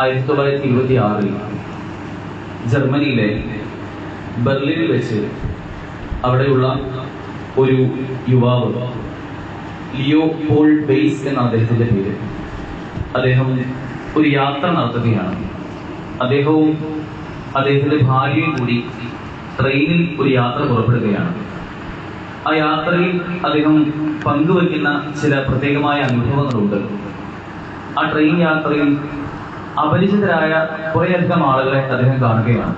ആയിരത്തി തൊള്ളായിരത്തി ഇരുപത്തി ആറിൽ ജർമ്മനിയിലെ ബെർലിനിൽ വെച്ച് അവിടെയുള്ള ഒരു യുവാവ് ലിയോ പോൾ ബെയ്സ് എന്ന അദ്ദേഹത്തിന്റെ പേര്. അദ്ദേഹം ഒരു യാത്ര നടത്തുകയാണ്. അദ്ദേഹവും അദ്ദേഹത്തിന്റെ ഭാര്യയും കൂടി ട്രെയിനിൽ ഒരു യാത്ര പുറപ്പെടുകയാണ്. ആ യാത്രയിൽ അദ്ദേഹം പങ്കുവയ്ക്കുന്ന ചില പ്രത്യേകമായ അനുഭവങ്ങളുണ്ട്. ആ ട്രെയിൻ യാത്രയിൽ അപരിചിതരായ കുറേയധികം ആളുകളെ അദ്ദേഹം കാണുകയാണ്.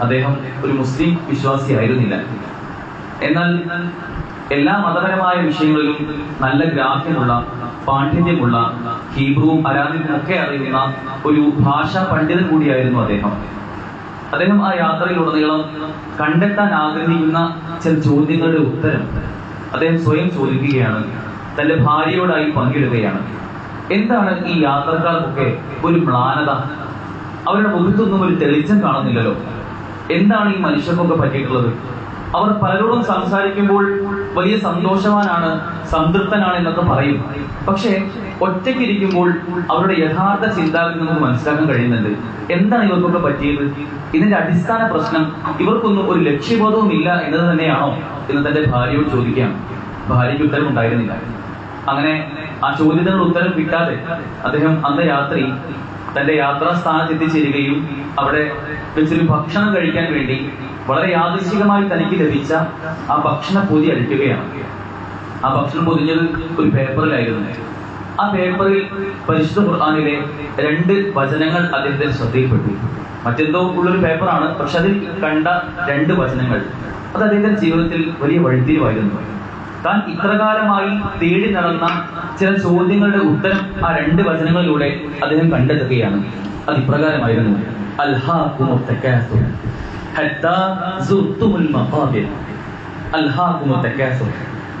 അദ്ദേഹം ഒരു മുസ്ലിം വിശ്വാസിയായിരുന്നില്ല. എന്നാൽ എല്ലാ മതപരമായ വിഷയങ്ങളിലും നല്ല ഗ്രാഹ്യമുള്ള പാണ്ഡിത്യമുള്ള ഹീബ്രുവും അരാബിയും ഒക്കെ അറിയുന്ന ഒരു ഭാഷാ പണ്ഡിതൻ കൂടിയായിരുന്നു അദ്ദേഹം. അദ്ദേഹം ആ യാത്രയിലുടനീളം കണ്ടെത്താൻ ആഗ്രഹിക്കുന്ന ചില ചോദ്യങ്ങളുടെ ഉത്തരം അദ്ദേഹം സ്വയം ചോദിക്കുകയാണ്. തന്റെ ഭാര്യയോടായി പങ്കിടുകയാണ്. എന്താണ് ഈ യാത്രക്കാർക്കൊക്കെ ഒരു മ്ലാനത? അവരുടെ മുഖത്തൊന്നും ഒരു തെളിച്ചം കാണുന്നില്ലല്ലോ. എന്താണ് ഈ മനുഷ്യർക്കൊക്കെ പറ്റിയിട്ടുള്ളത്? അവർ പലരോടും സംസാരിക്കുമ്പോൾ വലിയ സന്തോഷവാനാണ് സംതൃപ്തനാണ് എന്നൊക്കെ പറയും. പക്ഷെ ഒറ്റയ്ക്കിരിക്കുമ്പോൾ അവരുടെ യഥാർത്ഥ ചിന്താഗതി നമുക്ക് മനസ്സിലാക്കാൻ കഴിയുന്നുണ്ട്. എന്താണ് ഇവർക്കൊക്കെ പറ്റിയത്? ഇതിന്റെ അടിസ്ഥാന പ്രശ്നം ഇവർക്കൊന്നും ഒരു ലക്ഷ്യബോധവും ഇല്ല എന്നത് തന്നെയാണോ? എന്ന് തന്റെ ഭാര്യയോട് ചോദിക്കാം ഭാര്യയ്ക്ക് ഉത്തരം ഉണ്ടായിരുന്നില്ല അങ്ങനെ ആ ചോദ്യത്തിനുള്ള ഉത്തരം കിട്ടാതെ അദ്ദേഹം അന്ന് രാത്രി തന്റെ യാത്രാ സ്ഥാനത്ത് എത്തിച്ചേരുകയും അവിടെ വെച്ചൊരു ഭക്ഷണം കഴിക്കാൻ വേണ്ടി വളരെ യാദൃശികമായി തനിക്ക് ലഭിച്ച ആ ഭക്ഷണ പൊതി അടിക്കുകയാണ്. ആ ഭക്ഷണം പൊതിഞ്ഞത് ഒരു പേപ്പറിലായിരുന്നു. ആ പേപ്പറിൽ പരിശുദ്ധ ഖുർആാനിലെ രണ്ട് വചനങ്ങൾ അദ്ദേഹത്തിന്റെ ശ്രദ്ധയിൽപ്പെട്ടു. മറ്റെന്തോ ഉള്ളൊരു പേപ്പറാണ് പക്ഷെ അതിൽ കണ്ട രണ്ട് വചനങ്ങൾ. അത് അദ്ദേഹത്തിന്റെ ജീവിതത്തിൽ വലിയ വഴിത്തിരിവായിരുന്നു. താൻ ഇത്രകാലമായി തേടി നടന്ന ചില ചോദ്യങ്ങളുടെ ഉത്തരം ആ രണ്ട് വചനങ്ങളിലൂടെ അദ്ദേഹം കണ്ടെത്തുകയാണ്. അത് ഇപ്രകാരമായിരുന്നു.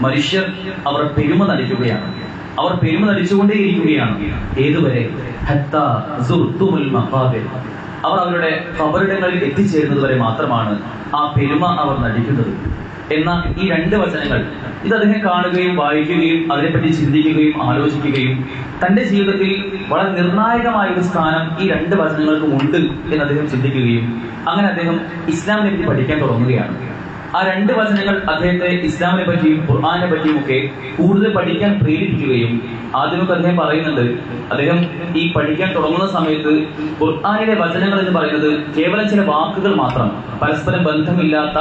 മനുഷ്യർ അവർ പെരുമ നടിക്കുകയാണ്. അവർ പെരുമ നടിച്ചുകൊണ്ടേയിരിക്കുകയാണ്. ഏതുവരെ? അവർ അവരുടെ കബറിടങ്ങളിൽ എത്തിച്ചേരുന്നത് വരെ മാത്രമാണ് ആ പെരുമ അവർ നടിക്കുന്നത്. എന്ന ഈ രണ്ട് വചനങ്ങൾ. ഇത് അദ്ദേഹം കാണുകയും വായിക്കുകയും അതിനെപ്പറ്റി ചിന്തിക്കുകയും ആലോചിക്കുകയും തന്റെ ജീവിതത്തിൽ വളരെ നിർണായകമായ ഒരു സ്ഥാനം ഈ രണ്ട് വചനങ്ങൾക്കും ഉണ്ട് എന്ന് അദ്ദേഹം ചിന്തിക്കുകയും അങ്ങനെ അദ്ദേഹം ഇസ്ലാമിനെ പറ്റി പഠിക്കാൻ തുടങ്ങുകയാണ്. ആ രണ്ട് വചനങ്ങൾ അദ്ദേഹത്തെ ഇസ്ലാമിനെ പറ്റിയും ഖുർആാനെ പറ്റിയും ഒക്കെ കൂടുതൽ പഠിക്കാൻ പ്രേരിപ്പിക്കുകയും ആദ്യമൊക്കെ അദ്ദേഹം പറയുന്നുണ്ട്. അദ്ദേഹം ഈ പഠിക്കാൻ തുടങ്ങുന്ന സമയത്ത് ഖുർആാനിലെ വചനങ്ങൾ എന്ന് പറയുന്നത് കേവലം ചില വാക്കുകൾ മാത്രം പരസ്പരം ബന്ധമില്ലാത്ത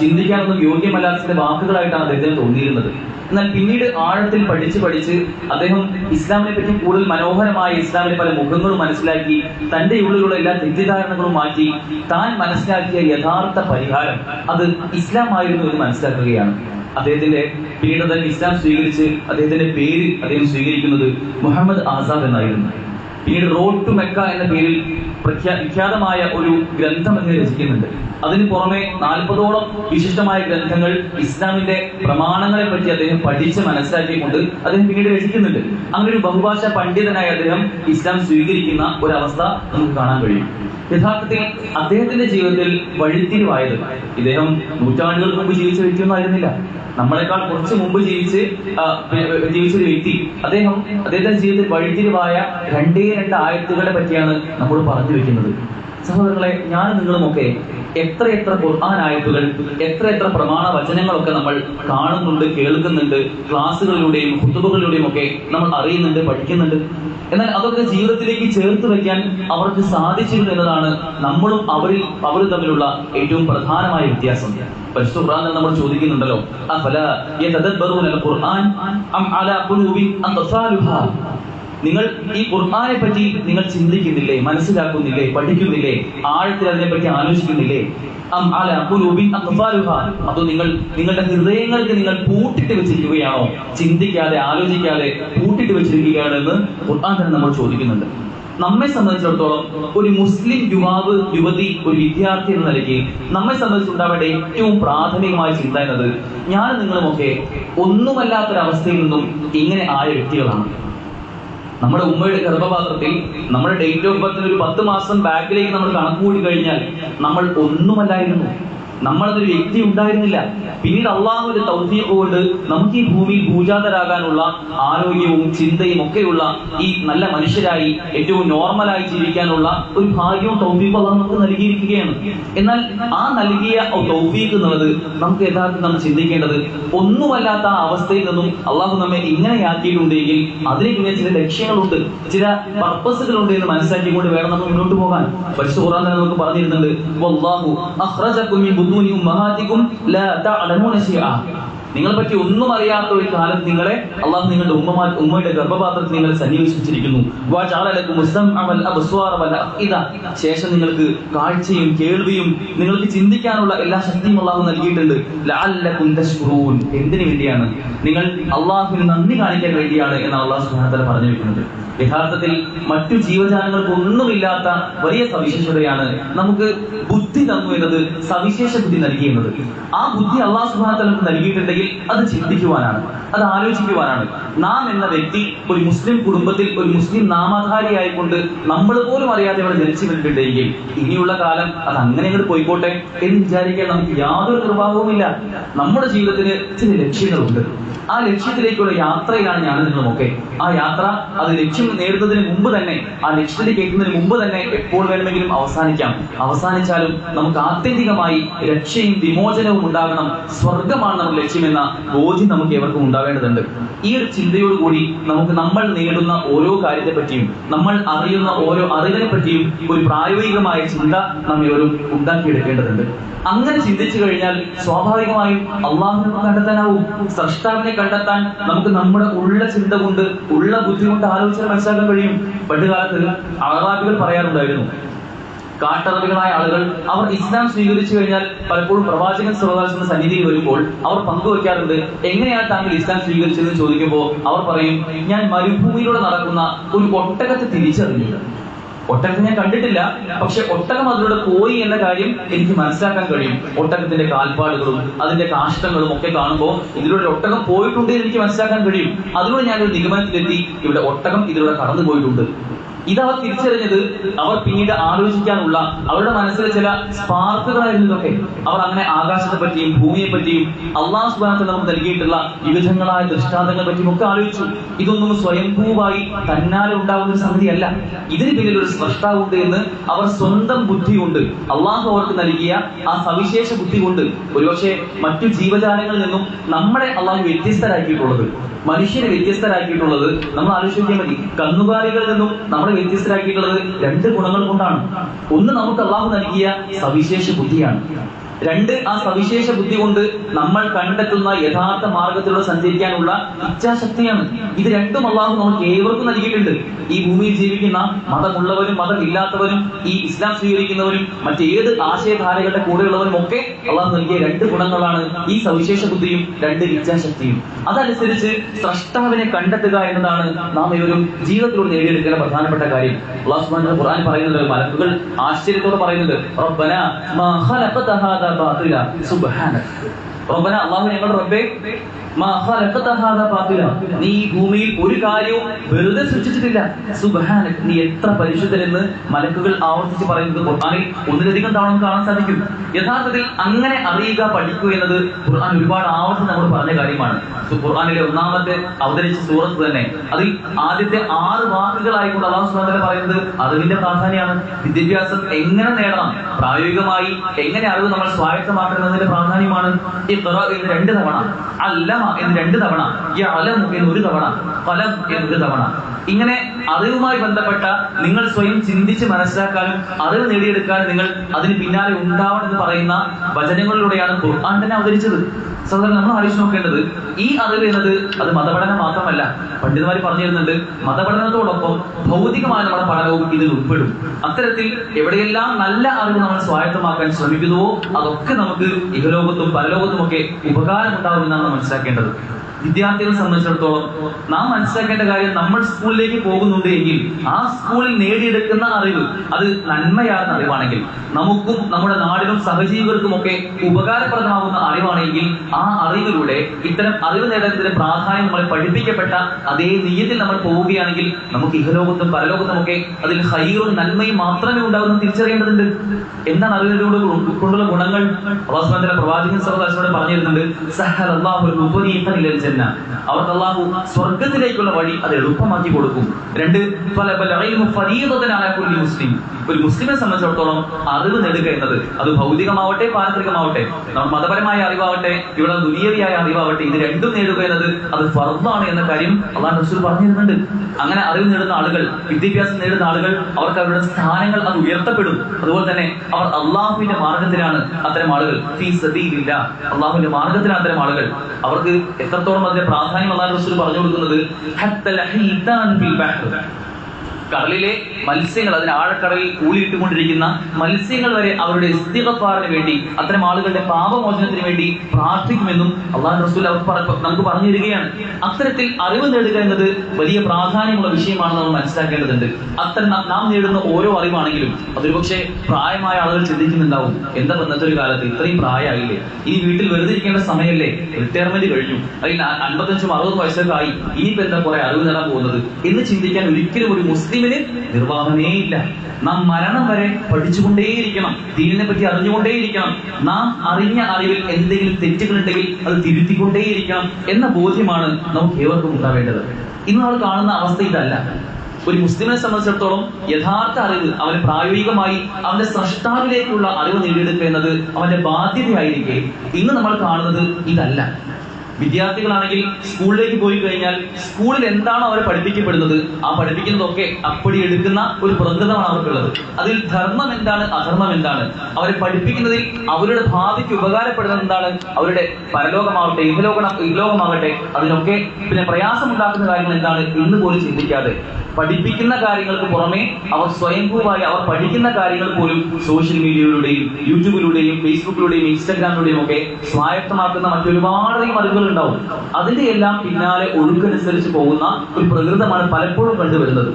ചിന്തിക്കാനൊന്നും യോഗ്യമല്ലാത്ത ചില വാക്കുകളായിട്ടാണ് അദ്ദേഹത്തിന് തോന്നിയിരുന്നത്. എന്നാൽ പിന്നീട് ആഴത്തിൽ പഠിച്ച് പഠിച്ച് അദ്ദേഹം ഇസ്ലാമിനെ പറ്റി കൂടുതൽ മനോഹരമായ ഇസ്ലാമിലെ പല മുഖങ്ങളും മനസ്സിലാക്കി തന്റെ ഉള്ളിലുള്ള എല്ലാ തെറ്റിദ്ധാരണകളും മാറ്റി താൻ മനസ്സിലാക്കിയ യഥാർത്ഥ പരിഹാരം അത് ഇസ്ലാമായിരുന്നു എന്ന് മനസ്സിലാക്കുകയാണ്. അദ്ദേഹത്തിന്റെ പിന്നീട് അദ്ദേഹം ഇസ്ലാം സ്വീകരിച്ച് അദ്ദേഹത്തിന്റെ പേര് അദ്ദേഹം സ്വീകരിക്കുന്നത് മുഹമ്മദ് ആസാദ് എന്നായിരുന്നു. പിന്നീട് റോഡ് ടു മെക്ക എന്ന പേരിൽ പ്രഖ്യാ വിഖ്യാതമായ ഒരു ഗ്രന്ഥം എന്ന് രചിക്കുന്നുണ്ട്. അതിന് പുറമെ നാൽപ്പതോളം വിശിഷ്ടമായ ഗ്രന്ഥങ്ങൾ ഇസ്ലാമിന്റെ പ്രമാണങ്ങളെ പറ്റി അദ്ദേഹം പഠിച്ച് മനസ്സിലാക്കിക്കൊണ്ട് അദ്ദേഹം പിന്നീട് രചിക്കുന്നുണ്ട്. അങ്ങനെ ഒരു ബഹുഭാഷ പണ്ഡിതനായി അദ്ദേഹം ഇസ്ലാം സ്വീകരിക്കുന്ന ഒരു അവസ്ഥ നമുക്ക് കാണാൻ കഴിയും. യഥാർത്ഥത്തിൽ അദ്ദേഹത്തിന്റെ ജീവിതത്തിൽ വഴിത്തിരിവായത് ഇദ്ദേഹം നൂറ്റാണ്ടുകൾക്ക് മുമ്പ് ജീവിച്ച വ്യക്തിയൊന്നായിരുന്നില്ല നമ്മളെക്കാൾ കുറച്ച് മുമ്പ് ജീവിച്ച് ജീവിച്ചൊരു വ്യക്തി. അദ്ദേഹം അദ്ദേഹത്തിന്റെ ജീവിതത്തിൽ വഴിത്തിരിവായ രണ്ടേ രണ്ട് ആയത്തുകളെ പറ്റിയാണ് നമ്മൾ പറഞ്ഞു വെക്കുന്നത് സഹോദരങ്ങളെ ഞാൻ നിങ്ങളുമൊക്കെ എത്ര ഖുർആൻ ആയത്തുകൾ എത്ര പ്രമാണ വചനങ്ങളൊക്കെ നമ്മൾ കാണുന്നുണ്ട് കേൾക്കുന്നുണ്ട് ക്ലാസ്സുകളിലൂടെയും കുത്തുബുകളിലൂടെയും ഒക്കെ നമ്മൾ അറിയുന്നുണ്ട് പഠിക്കുന്നുണ്ട്. എന്നാൽ അതൊക്കെ ജീവിതത്തിലേക്ക് ചേർത്ത് വെക്കാൻ അവർക്ക് സാധിച്ചിരുന്നു എന്നതാണ് നമ്മളും അവരിൽ അവർ തമ്മിലുള്ള ഏറ്റവും പ്രധാനമായ വ്യത്യാസം. പരിശുദ്ധ ഖുർആനിൽ നമ്മൾ ചോദിക്കുന്നുണ്ടല്ലോ ഖുർആൻ അം നിങ്ങൾ ഈ ഖുർആാനെ പറ്റി നിങ്ങൾ ചിന്തിക്കുന്നില്ലേ മനസ്സിലാക്കുന്നില്ലേ പഠിക്കുന്നില്ലേ ആഴത്തിൽ അതിനെപ്പറ്റി ആലോചിക്കുന്നില്ലേ? അതോ നിങ്ങൾ നിങ്ങളുടെ ഹൃദയങ്ങൾക്ക് നിങ്ങൾ പൂട്ടിട്ട് വെച്ചിരിക്കുകയാണോ? ചിന്തിക്കാതെ ആലോചിക്കാതെ പൂട്ടിട്ട് വെച്ചിരിക്കുകയാണ് എന്ന് ഖുർആൻ തന്നെ നമ്മൾ ചോദിക്കുന്നുണ്ട്. നമ്മെ സംബന്ധിച്ചിടത്തോളം ഒരു മുസ്ലിം യുവാവ് യുവതി ഒരു വിദ്യാർത്ഥി എന്ന നിലയ്ക്ക് നമ്മെ സംബന്ധിച്ചുണ്ടാവേണ്ട ഏറ്റവും പ്രാഥമികമായ ചിന്ത എന്നത് ഞാൻ നിങ്ങളുമൊക്കെ ഒന്നുമല്ലാത്തൊരവസ്ഥയിൽ നിന്നും ഇങ്ങനെ ആയ വ്യക്തികളാണ്. നമ്മുടെ ഉമ്മയുടെ ഗർഭപാത്രത്തിൽ നമ്മുടെ ഡേറ്റ് ഓഫ് ബർത്തിന് ഒരു പത്ത് മാസം ബാക്കിലേക്ക് നമ്മൾ കണക്ക് കൂടി കഴിഞ്ഞാൽ നമ്മൾ ഒന്നുമല്ലായിരുന്നു നമ്മളതൊരു വ്യക്തി ഉണ്ടായിരുന്നില്ല. പിന്നീട് അള്ളാഹു ഒരു തൗഫീഖ് കൊണ്ട് നമുക്ക് ഈ ഭൂമിയിൽ ഭൂജാതരാകാനുള്ള ആരോഗ്യവും ചിന്തയും ഒക്കെയുള്ള ഈ നല്ല മനുഷ്യരായി ഏറ്റവും നോർമലായി ജീവിക്കാനുള്ള ഒരു ഭാഗ്യവും തൗഫീഖും അള്ളാഹ് നമുക്ക് നൽകിയിരിക്കുകയാണ്. എന്നാൽ ആ നൽകിയ തൗഫീഖ് എന്നുള്ളത് നമുക്ക് യഥാർത്ഥത്തിൽ നമ്മൾ ചിന്തിക്കേണ്ടത് ഒന്നുമല്ലാത്ത ആ അവസ്ഥയിൽ നിന്നും അള്ളാഹു നമ്മെ ഇങ്ങനെയാക്കിയിട്ടുണ്ടെങ്കിൽ അതിന് പിന്നെ ചില ലക്ഷ്യങ്ങളുണ്ട് ചില പർപ്പസുകളുണ്ട് എന്ന് മനസ്സിലാക്കിക്കൊണ്ട് വേണം നമ്മൾ മുന്നോട്ട് പോകാൻ. പരിശുദ്ധ ഖുർആൻ തന്നെ നമുക്ക് പറഞ്ഞിരുന്നുണ്ട് ലാ നിങ്ങളെ പറ്റി ഒന്നും അറിയാത്ത ഒരു കാലം നിങ്ങളെ അള്ളാഹു നിങ്ങളുടെ ഉമ്മ ഉമ്മയുടെ ഗർഭപാത്രത്തിൽ നിങ്ങളെ സന്നിവേശിച്ചിരിക്കുന്നു ശേഷം നിങ്ങൾക്ക് കാഴ്ചയും കേൾവിയും നിങ്ങൾക്ക് ചിന്തിക്കാനുള്ള എല്ലാ ശക്തിയും അള്ളാഹു നൽകിയിട്ടുണ്ട്. എന്തിനു വേണ്ടിയാണ്? നിങ്ങൾ അള്ളാഹുവിന് നന്ദി കാണിക്കാൻ വേണ്ടിയാണ് എന്ന് അള്ളാഹു വ പറഞ്ഞു വെക്കുന്നത്. യഥാർത്ഥത്തിൽ മറ്റു ജീവജാലങ്ങൾക്ക് ഒന്നുമില്ലാത്ത വലിയ സവിശേഷതയാണ് നമുക്ക് ബുദ്ധി തന്നു എന്നത് സവിശേഷ ബുദ്ധി നൽകിയെന്നത്. ആ ബുദ്ധി അള്ളാഹു തആല നൽകിയിട്ടുണ്ടെങ്കിൽ അത് ചിന്തിക്കുവാനാണ് അത് ആലോചിക്കുവാനാണ്. നാം എന്ന വ്യക്തി ഒരു മുസ്ലിം കുടുംബത്തിൽ ഒരു മുസ്ലിം നാമാധാരിയായിക്കൊണ്ട് നമ്മൾ പോലും അറിയാതെ ഇവിടെ ജനിച്ചു വരുന്നുണ്ടെങ്കിൽ ഇനിയുള്ള കാലം അത് അങ്ങനെ അങ്ങോട്ട് പോയിക്കോട്ടെ എന്ന് വിചാരിക്കാൻ നമുക്ക് യാതൊരു നിർവാഹവുമില്ല. നമ്മുടെ ജീവിതത്തിന് ചില ലക്ഷ്യങ്ങളുണ്ട്. ആ ലക്ഷ്യത്തിലേക്കുള്ള യാത്രയിലാണ് ഞാൻ നിങ്ങളുമൊക്കെ. ആ യാത്ര അത് ലക്ഷ്യം നേടുന്നതിന് മുമ്പ് തന്നെ ആ ലക്ഷ്യത്തിലേക്ക് എത്തുന്നതിന് മുമ്പ് തന്നെ എപ്പോൾ വേണമെങ്കിലും അവസാനിക്കാം. അവസാനിച്ചാലും നമുക്ക് ആത്യന്തികമായി രക്ഷയും വിമോചനവും ഉണ്ടാകണം. സ്വർഗമാണ് നമ്മുടെ ലക്ഷ്യമെന്ന ബോധ്യം നമുക്ക് എവർക്കും ഉണ്ടാവേണ്ടതുണ്ട് ഈ ഒരു ചിന്തയോടുകൂടി നമുക്ക് നമ്മൾ നേടുന്ന ഓരോ കാര്യത്തെ പറ്റിയും നമ്മൾ അറിയുന്ന ഓരോ അറിവിനെ പറ്റിയും ഒരു പ്രായോഗികമായ ചിന്ത നമ്മെ ഒരു ഉണ്ടാക്കിയെടുക്കേണ്ടതുണ്ട്. അങ്ങനെ ചിന്തിച്ചു കഴിഞ്ഞാൽ സ്വാഭാവികമായും അള്ളാഹുവിനെ കണ്ടെത്താനാവും. സൃഷ്ടാവിനെ കണ്ടെത്താൻ നമുക്ക് നമ്മുടെ ഉള്ള ചിന്ത കൊണ്ട് ഉള്ള ബുദ്ധി കൊണ്ട് ആലോചിച്ചാൽ മനസ്സിലാക്കാൻ കഴിയും. പണ്ടുകാലത്ത് അറബികൾ പറയാറുണ്ടായിരുന്നു. കാട്ടറബികളായ ആളുകൾ അവർ ഇസ്ലാം സ്വീകരിച്ചു കഴിഞ്ഞാൽ പലപ്പോഴും പ്രവാചകൻ സർവകാലത്തിന്റെ സന്നിധിയിൽ വരുമ്പോൾ അവർ പങ്കുവെക്കാറുണ്ട്. എങ്ങനെയാണ് താങ്കൾ ഇസ്ലാം സ്വീകരിച്ചതെന്ന് ചോദിക്കുമ്പോൾ അവർ പറയും ഞാൻ മരുഭൂമിയിലൂടെ നടക്കുന്ന ഒരു ഒട്ടകത്തെ തിരിച്ചറിഞ്ഞു ഒട്ടകത്തെ ഞാൻ കണ്ടിട്ടില്ല പക്ഷെ ഒട്ടകം അതിലൂടെ പോയി എന്ന കാര്യം എനിക്ക് മനസ്സിലാക്കാൻ കഴിയും. ഒട്ടകത്തിന്റെ കാൽപ്പാടുകളും അതിന്റെ കാഷ്ടങ്ങളും ഒക്കെ കാണുമ്പോൾ ഇതിലൂടെ ഒട്ടകം പോയിട്ടുണ്ട് എന്ന് എനിക്ക് മനസ്സിലാക്കാൻ കഴിയും. അതിലൂടെ ഞാനൊരു നിഗമനത്തിലെത്തി ഇവിടെ ഒട്ടകം ഇതിലൂടെ കടന്നു പോയിട്ടുണ്ട് ഇതവർ തിരിച്ചറിഞ്ഞത് അവർ പിന്നീട് ആലോചിക്കാനുള്ള അവരുടെ മനസ്സിലെ ചില സ്പാർക്കുകളായിരുന്നു ഇതൊക്കെ. അവർ അങ്ങനെ ആകാശത്തെ പറ്റിയും ഭൂമിയെ പറ്റിയും അള്ളാഹു സുബാനത്തിൽ നമുക്ക് നൽകിയിട്ടുള്ള വിവിധങ്ങളായ ദൃഷ്ടാന്തങ്ങളെ പറ്റിയും ഒക്കെ ആലോചിച്ചു. ഇതൊന്നും സ്വയംഭൂവായി തന്നാലെ ഉണ്ടാകുന്ന ഒരു സംഗതിയല്ല. ഇതിന് പിന്നിൽ ഒരു സ്രഷ്ടാവുണ്ട് എന്ന് അവർ സ്വന്തം ബുദ്ധി കൊണ്ട് അള്ളാഹു അവർക്ക് നൽകിയ ആ സവിശേഷ ബുദ്ധി കൊണ്ട് ഒരുപക്ഷെ മറ്റു ജീവജാലങ്ങളിൽ നിന്നും നമ്മളെ അള്ളാഹു വ്യത്യസ്തരാക്കിയിട്ടുള്ളത് മനുഷ്യരെ വ്യത്യസ്തരാക്കിയിട്ടുള്ളത് നമ്മൾ ആലോചിക്കാൻ മതി. കന്നുകാലികളിൽ നിന്നും നമ്മളെ വ്യത്യസ്തരാക്കിയിട്ടുള്ളത് രണ്ട് ഗുണങ്ങൾ കൊണ്ടാണ്. ഒന്ന് നമുക്ക് അള്ളാഹു നൽകിയ സവിശേഷ ബുദ്ധിയാണ്. രണ്ട് ആ സവിശേഷ ബുദ്ധി കൊണ്ട് നമ്മൾ കണ്ടെത്തുന്ന യഥാർത്ഥ മാർഗത്തിലൂടെ സഞ്ചരിക്കാനുള്ള ഇച്ഛാശക്തിയാണ്. ഇത് രണ്ടും അള്ളാഹു നമുക്ക് ഏവർക്കും നൽകിയിട്ടുണ്ട്. ഈ ഭൂമിയിൽ ജീവിക്കുന്ന മതമുള്ളവരും മതമില്ലാത്തവരും ഈ ഇസ്ലാം സ്വീകരിക്കുന്നവരും മറ്റേത് ആശയധാരകളുടെ കൂടെയുള്ളവരും ഒക്കെ അള്ളാഹു നൽകിയ രണ്ട് ഗുണങ്ങളാണ് ഈ സവിശേഷ ബുദ്ധിയും രണ്ട് ഇച്ഛാശക്തിയും. അതനുസരിച്ച് സ്രഷ്ടാവിനെ കണ്ടെത്തുക എന്നതാണ് നാം ഇവരും ജീവിതത്തിലൂടെ നേടിയെടുക്കേണ്ട പ്രധാനപ്പെട്ട കാര്യം. അള്ളാഹു ഖുർആൻ പറയുന്നുണ്ട് മലക്കുകൾ ആശ്ചര്യത്തോടെ റബ്ബന മാ ഖലഖത ബാതില സുബ്ഹാന റബ്ബന അള്ളാഹു ഞങ്ങളുടെ റബ്ബേ. നീ ഭൂമിയിൽ ഒരു കാര്യവും വെറുതെ സൃഷ്ടിച്ചിട്ടില്ല. സുബ്ഹാനക നീ എത്ര പരിശുദ്ധരെന്ന് മലക്കുകൾ ആവർത്തിച്ച് പറയുന്നത് ഖുർആാനിൽ ഒന്നിലധികം തവണ കാണാൻ സാധിക്കും. യഥാർത്ഥത്തിൽ അങ്ങനെ അറിയുക പഠിക്കുക എന്നത് ഖുർആൻ ഒരുപാട് ആവർത്തി നമ്മൾ പറഞ്ഞ കാര്യമാണ്. ഖുർആാനിലെ ഒന്നാമത്തെ അവതരിച്ച സൂറത്ത് തന്നെ. അതിൽ ആദ്യത്തെ ആറ് വാക്കുകളായിക്കൊണ്ട് അള്ളാഹു സുബാന പറയുന്നത് അറിവിന്റെ പ്രാധാന്യമാണ്. വിദ്യാഭ്യാസം എങ്ങനെ നേടണം? പ്രായോഗികമായി എങ്ങനെ അറിവ് നമ്മൾ സ്വായത്തമാക്കണം എന്നതിന്റെ പ്രാധാന്യമാണ് ഈ രണ്ട് തവണ. അല്ലമ എന്ന് രണ്ട് തവണ. എന്ന് ഒരു തവണ. ഖലം എന്ന് ഒരു തവണ. ഇങ്ങനെ അറിവുമായി ബന്ധപ്പെട്ട നിങ്ങൾ സ്വയം ചിന്തിച്ച് മനസ്സിലാക്കാനും അറിവ് നേടിയെടുക്കാനും നിങ്ങൾ അതിന് പിന്നാലെ ഉണ്ടാവണം എന്ന് പറയുന്ന വചനങ്ങളിലൂടെയാണ് ഖുർആൻ തന്നെ അവതരിച്ചത്. സഹോദരൻ നമ്മൾ ആലോചിച്ച് നോക്കേണ്ടത് ഈ അറിവ് എന്നത് അത് മതപഠനം മാത്രമല്ല. പണ്ഡിതന്മാർ പറഞ്ഞിരുന്നുണ്ട് മതപഠനത്തോടൊപ്പം ഭൗതികമായ നമ്മുടെ പഠനവും ഇതിൽ ഉൾപ്പെടും. അത്തരത്തിൽ എവിടെയെല്ലാം നല്ല അറിവ് നമ്മൾ സ്വായത്തമാക്കാൻ ശ്രമിക്കുന്നുവോ അതൊക്കെ നമുക്ക് ഇഹലോകത്തും പരലോകത്തും ഒക്കെ ഉപകാരം ഉണ്ടാവുമെന്നാണ് മനസ്സിലാക്കേണ്ടത്. വിദ്യാർത്ഥികളെ സംബന്ധിച്ചിടത്തോളം നാം മനസ്സിലാക്കേണ്ട കാര്യം നമ്മൾ സ്കൂളിലേക്ക് പോകുന്നുണ്ട് എങ്കിൽ ആ സ്കൂളിൽ നേടിയെടുക്കുന്ന അറിവ് അത് നന്മയാർന്ന അറിവാണെങ്കിൽ നമുക്കും നമ്മുടെ നാടിനും സഹജീവികൾക്കും ഒക്കെ ഉപകാരപ്രദമാകുന്ന അറിവാണെങ്കിൽ ആ അറിവിലൂടെ ഇത്തരം അറിവ് നേടുന്നതിന്റെ പ്രാധാന്യം നമ്മൾ പഠിപ്പിക്കപ്പെട്ട അതേ നീയത്തിൽ നമ്മൾ പോവുകയാണെങ്കിൽ നമുക്ക് ഇഹലോകത്തും പരലോകത്തും ഒക്കെ അതിൽ ഹൈറും നന്മയും മാത്രമേ ഉണ്ടാകുന്ന തിരിച്ചറിയേണ്ടതുണ്ട്. എന്താണ് അറിവിലൂടെ കൊണ്ടുള്ള ഗുണങ്ങൾ. പ്രവാചകൻ സർവദാശനോട് പറഞ്ഞിരുന്നുണ്ട് സഹൽ അള്ളാഹു അവർക്ക് അള്ളാഹു സ്വർഗത്തിലേക്കുള്ള വഴി അത് എളുപ്പമാക്കി കൊടുക്കും. രണ്ട് മുസ്ലിം. ഒരു മുസ്ലിമിനെ സംബന്ധിച്ചിടത്തോളം അറിവ് നേടുക എന്നത് അത് ഭൗതികമാവട്ടെ പാരമ്പരികമാവട്ടെ നമ്മുടെ മതപരമായ അറിവാവട്ടെ ഇവിടെ ദുനിയവിയായ അറിവാവട്ടെ ഇത് രണ്ടും നേടുക എന്നത് അത് ഫർദ്ദാണ് എന്ന കാര്യം അള്ളാഹ് റസൂൽ പറഞ്ഞിരുന്നുണ്ട്. അങ്ങനെ അറിവ് നേടുന്ന ആളുകൾ വിദ്യാഭ്യാസം നേടുന്ന ആളുകൾ അവർക്ക് അവരുടെ സ്ഥാനങ്ങൾ അത് ഉയർത്തപ്പെടും. അതുപോലെ തന്നെ അവർ അള്ളാഹുവിന്റെ മാർഗത്തിലാണ് അത്തരം ആളുകൾ. ഫീ സബീലില്ല. അള്ളാഹുവിന്റെ മാർഗത്തിലാണ് അത്തരം ആളുകൾ. അവർക്ക് എത്രത്തോളം അതിന്റെ പ്രാധാന്യം അള്ളാഹ് റസൂൽ പറഞ്ഞു കൊടുക്കുന്നത്? കടലിലെ മത്സ്യങ്ങൾ അതിന് ആഴക്കടലിൽ കൂളിയിട്ടുകൊണ്ടിരിക്കുന്ന മത്സ്യങ്ങൾ വരെ അവരുടെ ഇസ്തിഗഫാറിന് വേണ്ടി അത്തരം ആളുകളുടെ പാപമോചനത്തിന് വേണ്ടി പ്രാർത്ഥിക്കുമെന്നും അള്ളാഹു റസൂൽ നമുക്ക് പറഞ്ഞു തരികയാണ് അത്തരത്തിൽ അറിവ് നേടുക എന്നത് വലിയ പ്രാധാന്യമുള്ള വിഷയമാണെന്ന് നമ്മൾ മനസ്സിലാക്കേണ്ടതുണ്ട്. അത്തരം നാം- നേടുന്ന ഓരോ അറിവാണെങ്കിലും അതൊരു പക്ഷേ പ്രായമായ ആളുകൾ ചിന്തിക്കുന്നുണ്ടാവും. എന്താ ഇന്നത്തെ ഒരു കാലത്ത്? ഇത്രയും പ്രായമായില്ലേ? ഇനി വീട്ടിൽ വെറുതെ ഇരിക്കേണ്ട സമയമല്ലേ? റിട്ടയർമെന്റ് കഴിഞ്ഞു. അല്ലെങ്കിൽ അൻപത്തഞ്ചും അറുപതും വയസ്സൊക്കെ ആയി. ഇനിയിപ്പോ എന്താ കുറെ അറിവ് നേടാൻ പോകുന്നത്? എന്ന് ചിന്തിക്കാൻ ഒരിക്കലും ഒരു മുസ്ലിമിന് നിർവാഹമേ ഇല്ല. നാം മരണം വരെ പഠിച്ചുകൊണ്ടേയിരിക്കണം. ദീനിനെ പറ്റി അറിഞ്ഞുകൊണ്ടേയിരിക്കണം. നാം അറിഞ്ഞ അറിവിൽ എന്തെങ്കിലും തെറ്റുകളുണ്ടെങ്കിൽ അത് തിരുത്തിക്കൊണ്ടേയിരിക്കണം എന്ന ബോധ്യമാണ് നമുക്ക് ഏവർക്കും ഉണ്ടാവേണ്ടത്. ഇന്ന് നമ്മൾ കാണുന്ന അവസ്ഥ ഇതല്ല. ഒരു മുസ്ലിമിനെ സംബന്ധിച്ചിടത്തോളം യഥാർത്ഥ അറിവ് അവന് പ്രായോഗികമായി അവന്റെ സൃഷ്ടാവിലേക്കുള്ള അറിവ് നേടിയെടുക്കുക എന്നത് അവന്റെ ബാധ്യതയായിരിക്കെ. ഇന്ന് നമ്മൾ കാണുന്നത് ഇതല്ല. വിദ്യാർത്ഥികളാണെങ്കിൽ സ്കൂളിലേക്ക് പോയി കഴിഞ്ഞാൽ സ്കൂളിൽ എന്താണോ അവരെ പഠിപ്പിക്കപ്പെടുന്നത്? ആ പഠിപ്പിക്കുന്നതൊക്കെ അപ്പടി എടുക്കുന്ന ഒരു പ്രകൃതമാണ് അവർക്കുള്ളത്. അതിൽ ധർമ്മം എന്താണ്? അധർമ്മം എന്താണ്? അവരെ പഠിപ്പിക്കുന്നതിൽ അവരുടെ ഭാവിക്ക് ഉപകാരപ്പെടുന്നത് എന്താണ്? അവരുടെ പരലോകമാവട്ടെ ഇഹലോക ഇഹലോകമാകട്ടെ അതിനൊക്കെ പിന്നെ പ്രയാസമുണ്ടാക്കുന്ന കാര്യങ്ങൾ എന്താണ്? എന്ന് പോലും ചിന്തിക്കാതെ. പഠിപ്പിക്കുന്ന കാര്യങ്ങൾക്ക് പുറമെ അവർ സ്വയംഭൂവായി അവർ പഠിക്കുന്ന കാര്യങ്ങൾ പോലും സോഷ്യൽ മീഡിയയിലൂടെയും യൂട്യൂബിലൂടെയും ഫേസ്ബുക്കിലൂടെയും ഇൻസ്റ്റാഗ്രാമിലൂടെയും ഒക്കെ സ്വായത്തമാക്കുന്ന മറ്റൊരുപാടധികം അറിവുകൾ ഉണ്ടാവും. അതിന്റെ എല്ലാം പിന്നാലെ ഒഴുക്കനുസരിച്ച് പോകുന്ന ഒരു പ്രകൃതമാണ് പലപ്പോഴും കണ്ടുവരുന്നത്.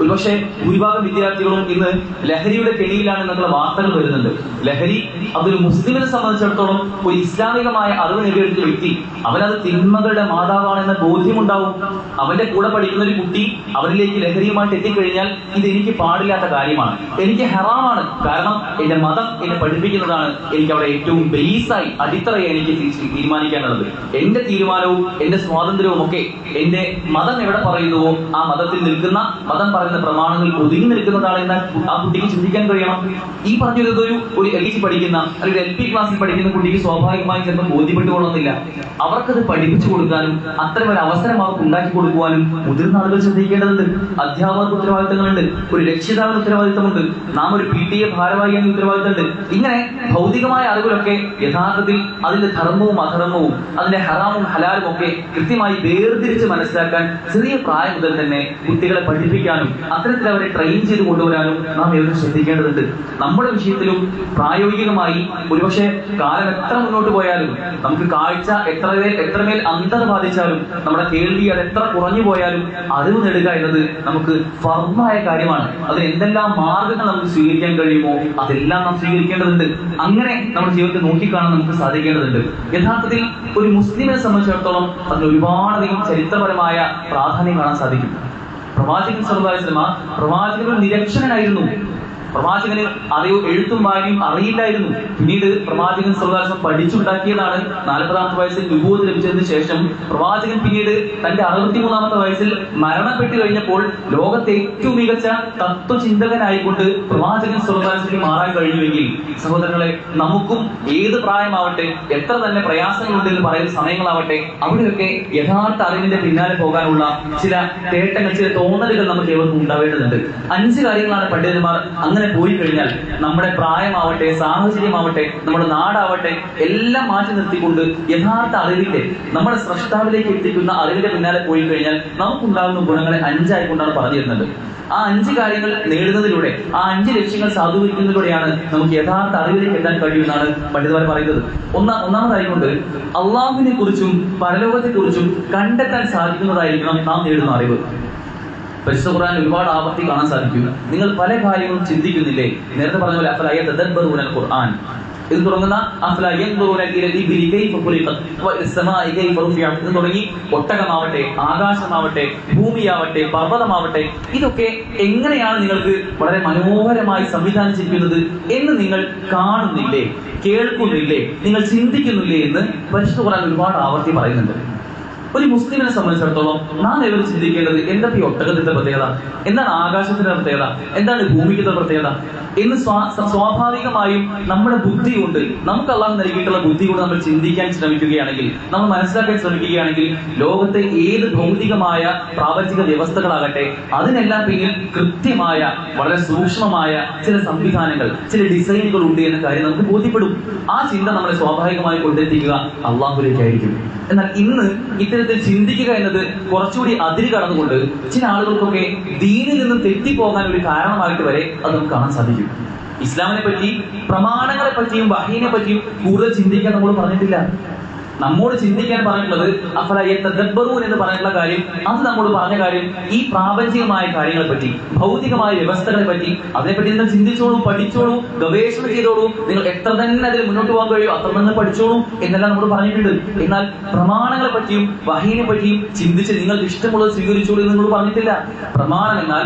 ഒരുപക്ഷെ ഭൂരിഭാഗം വിദ്യാർത്ഥികളും ഇന്ന് ലഹരിയുടെ കെണിയിലാണ് എന്നുള്ള വാർത്തകൾ വരുന്നുണ്ട്. ലഹരി അതൊരു മുസ്ലിമിനെ സംബന്ധിച്ചിടത്തോളം ഒരു ഇസ്ലാമികമായ അറിവ് നേടിയെടുത്ത വ്യക്തി. അവനത് തിന്മകളുടെ മാതാവാണെന്ന ബോധ്യമുണ്ടാവും. അവന്റെ കൂടെ പഠിക്കുന്ന ഒരു കുട്ടി അവരിലേക്ക് ലഹരിയുമായിട്ട് എത്തിക്കഴിഞ്ഞാൽ ഇത് എനിക്ക് പാടില്ലാത്ത കാര്യമാണ്. എനിക്ക് ഹെറാമാണ്. കാരണം എന്റെ മതം എന്നെ പഠിപ്പിക്കുന്നതാണ് എനിക്ക് അവിടെ ഏറ്റവും ബേസായി അടിത്തറയെ എനിക്ക് തീരുമാനിക്കാനുള്ളത്. എന്റെ തീരുമാനവും എന്റെ സ്വാതന്ത്ര്യവും ഒക്കെ എന്റെ മതം എവിടെ പറയുന്നുവോ ആ മതത്തിൽ നിൽക്കുന്ന മതം പറയുന്ന പ്രമാണങ്ങളിൽ ഒതുങ്ങി നിൽക്കുന്നതാണ് എന്ന് ആ കുട്ടിക്ക് ചിന്തിക്കാൻ കഴിയണം. ഈ പറഞ്ഞത് ഒരു എൽ ജി പഠിക്കുന്ന അല്ലെങ്കിൽ എൽ പി ക്ലാസ്സിൽ പഠിക്കുന്ന കുട്ടിക്ക് സ്വാഭാവികമായും ചിലപ്പോൾ ബോധ്യപ്പെട്ടുകൊള്ളുന്നില്ല അവർക്കത് പഠിപ്പിച്ചു കൊടുക്കാനും അത്തരം ഒരു അവസരം അവർക്ക് ഉണ്ടാക്കി കൊടുക്കുവാനും മുതിർന്ന ആളുകൾ ശ്രദ്ധിക്കേണ്ടതുണ്ട്. അധ്യാപകർക്ക് ഉത്തരവാദിത്തങ്ങളുണ്ട് ഒരു രക്ഷിതാവിന് ഉത്തരവാദിത്തമുണ്ട് നാം ഒരു പി ടി എ ഭാരവാഹിയായ ഉത്തരവാദിത്തമുണ്ട്. ഇങ്ങനെ ഭൗതികമായ അറിവിലൊക്കെ യഥാർത്ഥത്തിൽ അതിന്റെ ധർമ്മവും അധർമ്മവും അതിന്റെ ഹറാമും ഹലാലും ഒക്കെ കൃത്യമായി വേർതിരിച്ച് മനസ്സിലാക്കാൻ ചെറിയ പ്രായം മുതൽ തന്നെ കുട്ടികളെ പഠിപ്പിക്കാനും അത്തരത്തിൽ അവരെ ട്രെയിൻ ചെയ്ത് കൊണ്ടുവരാനും നാം ഏവരും ശ്രദ്ധിക്കേണ്ടതുണ്ട്. നമ്മുടെ വിഷയത്തിലും പ്രായോഗികമായി ഒരുപക്ഷെ കാലം എത്ര മുന്നോട്ട് പോയാലും നമുക്ക് കാഴ്ച എത്ര എത്രമേൽ അന്തം ബാധിച്ചാലും നമ്മുടെ കേൾവി അത് എത്ര കുറഞ്ഞു പോയാലും അറിവ് നേടുക എന്നത് നമുക്ക് ഫർമായ കാര്യമാണ്. അതിന് എന്തെല്ലാം മാർഗങ്ങൾ നമുക്ക് സ്വീകരിക്കാൻ കഴിയുമോ അതെല്ലാം നാം സ്വീകരിക്കേണ്ടതുണ്ട്. അങ്ങനെ നമ്മുടെ ജീവിതത്തെ നോക്കിക്കാണാൻ നമുക്ക് സാധിക്കേണ്ടതുണ്ട്. യഥാർത്ഥത്തിൽ ഒരു മുസ്ലിമിനെ സംബന്ധിച്ചിടത്തോളം അതിന് ഒരുപാടധികം ചരിത്രപരമായ പ്രാധാന്യം കാണാൻ സാധിക്കും. പ്രവാചകൻ സർവാസ്ലമ പ്രവാചകൻ നിരക്ഷരനായിരുന്നു പ്രവാചകന് അറിയോ എഴുത്തും വായനയും അറിയില്ലായിരുന്നു. പിന്നീട് പ്രവാചകൻ സർവകാശം പഠിച്ചുണ്ടാക്കിയതാണ് നാൽപ്പതാമത്തെ വയസ്സിൽ വിഭൂതി ലഭിച്ചതിന് ശേഷം. പ്രവാചകൻ പിന്നീട് തന്റെ അറുപത്തിമൂന്നാമത്തെ വയസ്സിൽ മരണപ്പെട്ടു കഴിഞ്ഞപ്പോൾ ലോകത്തെ ഏറ്റവും മികച്ച തത്വചിന്തകനായിക്കൊണ്ട് പ്രവാചകൻ സർവകാശത്തിന് മാറാൻ കഴിഞ്ഞുവെങ്കിൽ സഹോദരങ്ങളെ നമുക്കും ഏത് പ്രായമാവട്ടെ എത്ര തന്നെ പ്രയാസങ്ങളുണ്ട് എന്ന് പറയുന്ന സമയങ്ങളാവട്ടെ അവിടെയൊക്കെ യഥാർത്ഥ അറിവിന്റെ പിന്നാലെ പോകാനുള്ള ചില തേട്ടങ്ങൾ ചില തോന്നലുകൾ നമുക്ക് ഏവർക്കും ഉണ്ടാവേണ്ടതുണ്ട്. അഞ്ച് കാര്യങ്ങളാണ് പണ്ഡിതന്മാർ അങ്ങനെ അങ്ങനെ പോയി കഴിഞ്ഞാൽ നമ്മുടെ പ്രായമാവട്ടെ സാഹചര്യമാവട്ടെ നമ്മുടെ നാടാവട്ടെ എല്ലാം മാറ്റി നിർത്തിക്കൊണ്ട് യഥാർത്ഥ അറിവിന്റെ നമ്മുടെ സ്രഷ്ടാവിലേക്ക് എത്തിക്കുന്ന അറിവിന്റെ പിന്നാലെ പോയി കഴിഞ്ഞാൽ നമുക്കുണ്ടാകുന്ന ഗുണങ്ങളെ അഞ്ചായി കൊണ്ടാണ് പറഞ്ഞു തരുന്നത്. ആ അഞ്ച് കാര്യങ്ങൾ നേടുന്നതിലൂടെ ആ അഞ്ച് ലക്ഷ്യങ്ങൾ സാധൂകരിക്കുന്നതിലൂടെയാണ് നമുക്ക് യഥാർത്ഥ അറിവിലേക്ക് എത്താൻ കഴിയുമെന്നാണ് പണ്ഡിതന്മാർ പറയുന്നത്. ഒന്നാ ഒന്നാമതായി കൊണ്ട് അള്ളാഹുവിനെ കുറിച്ചും പരലോകത്തെ കുറിച്ചും കണ്ടെത്താൻ സാധിക്കുന്നതായിരിക്കണം നാം നേടുന്ന അറിവ്. പരിശുദ്ധ ഖുർആൻ ഒരുപാട് ആവർത്തി കാണാൻ സാധിക്കും. നിങ്ങൾ പല കാര്യങ്ങളും ചിന്തിക്കുന്നില്ലേ? നേരത്തെ പറഞ്ഞ പോലെ അഫലായ യതദബ്ബറൂന ഖുർആൻ. ഇത് തുടങ്ങുന്ന അഫല യൻദുറൂന ഇല ഇബ്ലി കൈഫ ഖുലിഖത് വ ഇല സമാഇ കൈഫ റുഫിഅത് ഇത് തുടങ്ങി ഒട്ടകമാവട്ടെ ആകാശമാവട്ടെ ഭൂമിയാവട്ടെ പർവതമാവട്ടെ ഇതൊക്കെ എങ്ങനെയാണ് നിങ്ങൾക്ക് വളരെ മനോഹരമായി സംവിധാനിച്ചിരിക്കുന്നത് എന്ന് നിങ്ങൾ കാണുന്നില്ലേ? കേൾക്കുന്നില്ലേ? നിങ്ങൾ ചിന്തിക്കുന്നില്ലേ എന്ന് പരിശുദ്ധ ഖുർആൻ ഒരുപാട് ആവർത്തി പറയുന്നുണ്ട്. ഒരു മുസ്ലിമിനെ സംബന്ധിച്ചിടത്തോളം നാം ഇവർ ചിന്തിക്കേണ്ടത് എന്തൊക്കെ ഈ ഒട്ടകത്തിന്റെ പ്രത്യേകത? എന്താണ് ആകാശത്തിന്റെ പ്രത്യേകത? എന്താണ് ഭൂമിക്കത്തെ പ്രത്യേകത? എന്ന് സ്വാഭാവികമായും നമ്മുടെ ബുദ്ധി കൊണ്ട് നമുക്ക് അള്ളാഹ് നൽകിയിട്ടുള്ള ബുദ്ധി കൊണ്ട് നമ്മൾ ചിന്തിക്കാൻ ശ്രമിക്കുകയാണെങ്കിൽ നമ്മൾ മനസ്സിലാക്കാൻ ശ്രമിക്കുകയാണെങ്കിൽ ലോകത്തെ ഏത് ഭൗതികമായ പ്രാപഞ്ചിക വ്യവസ്ഥകളാകട്ടെ അതിനെല്ലാം പിന്നിൽ കൃത്യമായ വളരെ സൂക്ഷ്മമായ ചില സംവിധാനങ്ങൾ ചില ഡിസൈനുകൾ ഉണ്ട് എന്ന കാര്യം നമുക്ക് ബോധ്യപ്പെടും. ആ ചിന്ത നമ്മളെ സ്വാഭാവികമായി കൊണ്ടെത്തിക്കുക അള്ളാഹുലേക്കായിരിക്കും എന്നാൽ ഇന്ന് ഇത്തരത്തിൽ ചിന്തിക്കുക എന്നത് കുറച്ചുകൂടി അതിര് കടന്നുകൊണ്ട് ചില ആളുകൾക്കൊക്കെ ദീനിൽ നിന്ന് തെറ്റിപ്പോകാൻ ഒരു കാരണമായിട്ട് വരെ അത് നമുക്ക് കാണാൻ സാധിക്കും. ഇസ്ലാമിനെ പറ്റി പ്രമാണങ്ങളെ പറ്റിയും വഹീനെ പറ്റിയും കൂടുതൽ ചിന്തിക്കാൻ നമ്മൾ പറഞ്ഞിട്ടില്ല. നമ്മോട് ചിന്തിക്കാൻ പറഞ്ഞിട്ടുള്ളത് അഫല യതദബ്ബറൂൻ എന്ന് പറഞ്ഞിട്ടുള്ള കാര്യം അത് നമ്മോട് പറഞ്ഞ കാര്യം ഈ പ്രാപഞ്ചികമായ കാര്യങ്ങളെ പറ്റി ഭൗതികമായ വ്യവസ്ഥകളെ പറ്റി അതിനെപ്പറ്റി നിങ്ങൾ ചിന്തിച്ചോളൂ പഠിച്ചോളൂ ഗവേഷണം ചെയ്തോളൂ നിങ്ങൾ എത്ര തന്നെ അതിൽ മുന്നോട്ട് പോകാൻ കഴിയോ അത്ര തന്നെ പഠിച്ചോളൂ എന്നെല്ലാം നമ്മൾ പറഞ്ഞിട്ടുണ്ട്. എന്നാൽ പ്രമാണങ്ങളെ പറ്റിയും വഹീനെ പറ്റിയും ചിന്തിച്ച് നിങ്ങൾക്ക് ഇഷ്ടമുള്ളത് സ്വീകരിച്ചോളൂ എന്ന് നിങ്ങൾ പറഞ്ഞിട്ടില്ല. പ്രമാണം എന്നാൽ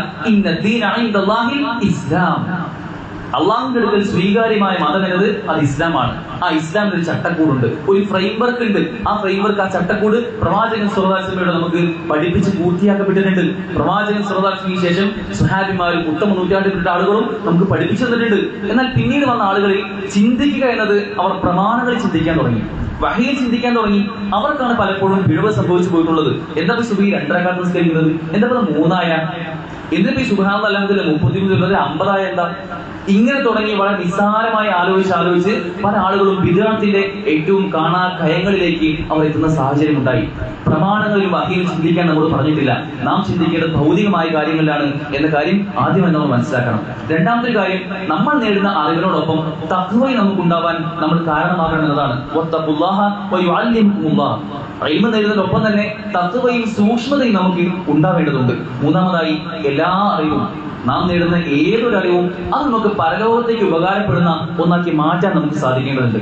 ഇസ്ലാം. അള്ളാഹുന്റെ അടുക്കൽ സ്വീകാര്യമായ മതം എന്നത് അത് ഇസ്ലാമാണ്. ആ ഇസ്ലാമിന് ഒരു ചട്ടക്കൂടുണ്ട്. ഒരു ഫ്രെയിംവർക്ക് ഉണ്ട് ആ ഫ്രെയിംവർക്ക് ആ ചട്ടക്കൂട് പ്രവാചകൻ സുഹൃദാസ്ലമിയുടെ നമുക്ക് പഠിപ്പിച്ച് പൂർത്തിയാക്കപ്പെട്ടിട്ടുണ്ട്. പ്രവാചകൻ സുഹൃദാസ്ലമിക്ക് ശേഷം സുഹാബിമാരും ഉത്തമ നൂറ്റാണ്ടിൽപ്പെട്ട ആളുകളും നമുക്ക് പഠിപ്പിച്ചു തന്നിട്ടുണ്ട്. എന്നാൽ പിന്നീട് വന്ന ആളുകളിൽ ചിന്തിക്കുക എന്നത് അവർ പ്രമാണങ്ങൾ ചിന്തിക്കാൻ തുടങ്ങി. വഹയിൽ ചിന്തിക്കാൻ തുടങ്ങി. അവർക്കാണ് പലപ്പോഴും പിഴവ് സംഭവിച്ചു പോയിട്ടുള്ളത്. എന്താ സുബി രണ്ടരക്കാലത്ത് നിസ്കരിക്കുന്നത്? എന്താ മൂന്നായ? എന്നിപ്പോ ഈ സുബാൻ അല്ലാതെ മുപ്പത്തിമൂന്ന് അമ്പതായ എന്താ? ഇങ്ങനെ തുടങ്ങി വളരെ നിസ്സാരമായി ആലോചിച്ച് ആലോചിച്ച് പല ആളുകളും വിദ്യാർത്ഥിന്റെ ഏറ്റവും കാണാ കയങ്ങളിലേക്ക് അവർ എത്തുന്ന സാഹചര്യം ഉണ്ടായി. പ്രമാണങ്ങളിലും വഹിയിൽ ചിന്തിക്കാൻ നമ്മൾ പറഞ്ഞിട്ടില്ല. നാം ചിന്തിക്കേണ്ടത് ഭൗതികമായ കാര്യങ്ങളിലാണ് എന്ന കാര്യം ആദ്യം നമ്മൾ മനസ്സിലാക്കണം. രണ്ടാമത്തെ കാര്യം നമ്മൾ നേടുന്ന അറിവിനോടൊപ്പം തത്വമായി നമുക്കുണ്ടാവാൻ നമ്മൾ കാരണമാകണം എന്നതാണ്. ഒപ്പം തന്നെ തത്വയും സൂക്ഷ്മതയും നമുക്ക് ഉണ്ടാവേണ്ടതുണ്ട്. മൂന്നാമതായി എല്ലാ അറിവും. നാം നേടുന്ന ഏതൊരു അറിവും അത് നമുക്ക് പരലോകത്തേക്ക് ഉപകാരപ്പെടുന്ന ഒന്നാക്കി മാറ്റാൻ നമുക്ക് സാധിക്കേണ്ടതുണ്ട്.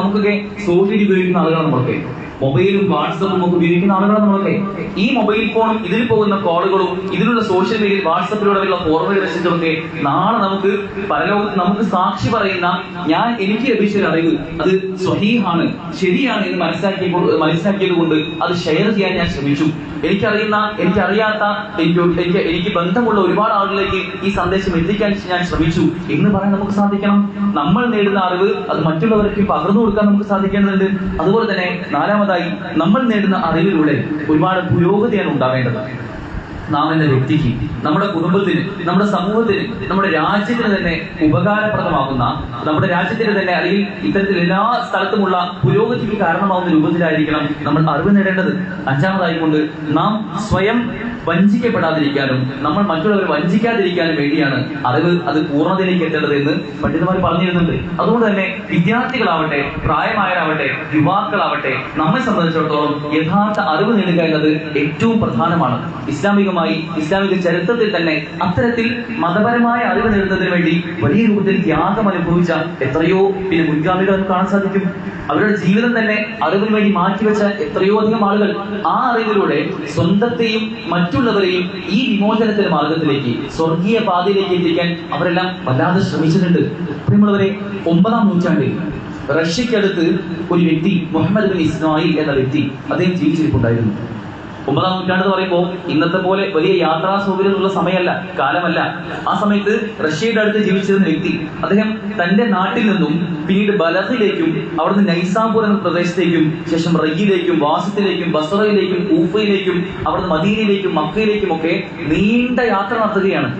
നമുക്കൊക്കെ സോഷ്യൽ ഉപയോഗിക്കുന്ന ആളുകളാണ് നമ്മളൊക്കെ. മൊബൈലും വാട്സപ്പും ഒക്കെ ഉപയോഗിക്കുന്ന ആളുകളാണ് നമ്മളൊക്കെ ഈ മൊബൈൽ ഫോണും ഇതിൽ പോകുന്ന കോളുകളും ഇതിലുള്ള സോഷ്യൽ മീഡിയയിൽ വാട്സപ്പിലൂടെയുള്ള ഫോർവേഡ് മെസ്സേജുകളൊക്കെ നാളെ നമുക്ക് പരലോകത്ത് നമുക്ക് സാക്ഷി പറയുന്ന ഞാൻ എനിക്ക് ലഭിച്ച അറിവ് അത് സ്വഹീഹാണ് ശരിയാണ് എന്ന് മനസ്സിലാക്കിയപ്പോൾ മനസ്സിലാക്കിയത് കൊണ്ട് അത് ഷെയർ ചെയ്യാൻ ഞാൻ ശ്രമിച്ചു. എനിക്കറിയുന്ന എനിക്കറിയാത്ത എനിക്ക് എനിക്ക് ബന്ധമുള്ള ഒരുപാട് ആളുകളിലേക്ക് ഈ സന്ദേശം എത്തിക്കാൻ ഞാൻ ശ്രമിച്ചു. എന്ന് പറയാൻ നമുക്ക് സാധിക്കണം. നമ്മൾ നേടുന്ന അറിവ് അത് മറ്റുള്ളവർക്ക് പകർന്നു കൊടുക്കാൻ നമുക്ക് സാധിക്കേണ്ടതുണ്ട്. അതുപോലെ തന്നെ നാലാമതായി നമ്മൾ നേടുന്ന അറിവിലൂടെ ഒരുപാട് പുരോഗതിയാണ് ഉണ്ടാവേണ്ടത്. നാം എന്ന വ്യക്തിക്ക് നമ്മുടെ കുടുംബത്തിന് നമ്മുടെ സമൂഹത്തിന് നമ്മുടെ രാജ്യത്തിന് തന്നെ ഉപകാരപ്രദമാകുന്ന നമ്മുടെ രാജ്യത്തിന് തന്നെ അല്ലെങ്കിൽ ഇത്തരത്തിൽ എല്ലാ സ്ഥലത്തുമുള്ള പുരോഗതിക്ക് കാരണമാകുന്ന രൂപത്തിലായിരിക്കണം നമ്മൾ അറിവ് നേടേണ്ടത്. അഞ്ചാമതായിക്കൊണ്ട് നാം സ്വയം വഞ്ചിക്കപ്പെടാതിരിക്കാനും നമ്മൾ മറ്റുള്ളവരെ വഞ്ചിക്കാതിരിക്കാനും വേണ്ടിയാണ് അറിവ് അത് പൂർണതയിലേക്ക് എത്തേണ്ടത് എന്ന് പണ്ഡിതന്മാർ പറഞ്ഞിരുന്നുണ്ട് അതുകൊണ്ട് തന്നെ വിദ്യാർത്ഥികളാവട്ടെ പ്രായമായവരാവട്ടെ യുവാക്കളാവട്ടെ നമ്മെ സംബന്ധിച്ചിടത്തോളം യഥാർത്ഥ അറിവ് നേടുക എന്നത് ഏറ്റവും പ്രധാനമാണ്. ഇസ്ലാമികമായി ഇസ്ലാമിക ചരിത്രത്തിൽ തന്നെ അത്തരത്തിൽ മതപരമായ അറിവ് നേടുന്നതിന് വേണ്ടി വലിയ രൂപത്തിൽ ത്യാഗം അനുഭവിച്ച എത്രയോ പിന്നെ മുൻഗാമികൾ കാണാൻ സാധിക്കും. അവരുടെ ജീവിതം തന്നെ അറിവിന് വേണ്ടി മാറ്റിവെച്ച എത്രയോ അധികം ആളുകൾ ആ അറിവിലൂടെ സ്വന്തത്തെയും മറ്റുള്ളവരെയും ഈ വിമോചനത്തിന്റെ മാർഗത്തിലേക്ക് സ്വർഗീയ പാതയിലേക്ക് എത്തിക്കാൻ അവരെല്ലാം വല്ലാതെ ശ്രമിച്ചിട്ടുണ്ട്. പ്രിയമുള്ളവരെ ഒമ്പതാം നൂറ്റാണ്ടിൽ റഷ്യക്കടുത്ത് ഒരു വ്യക്തി മുഹമ്മദ് ബിൻ ഇസ്മായിൽ എന്ന വ്യക്തി അദ്ദേഹം ജീവിച്ചിരിപ്പുണ്ടായിരുന്നു. ഒമ്പതാം നൂറ്റാണ്ട് എന്ന് പറയുമ്പോൾ ഇന്നത്തെ പോലെ വലിയ യാത്രാ സൗകര്യമുള്ള സമയമല്ല കാലമല്ല. ആ സമയത്ത് റഷ്യയുടെ അടുത്ത് ജീവിച്ചിരുന്ന വ്യക്തി അദ്ദേഹം തന്റെ നാട്ടിൽ നിന്നും പിന്നീട് ബലഹിലേക്കും അവിടുന്ന് നൈസാംപൂർ എന്ന പ്രദേശത്തേക്കും ശേഷം റയ്യിലേക്കും വാസത്തിലേക്കും ബസറയിലേക്കും ഊഫയിലേക്കും അവിടുന്ന് മദീനയിലേക്കും മക്കയിലേക്കും ഒക്കെ നീണ്ട യാത്ര നടത്തുകയാണ്.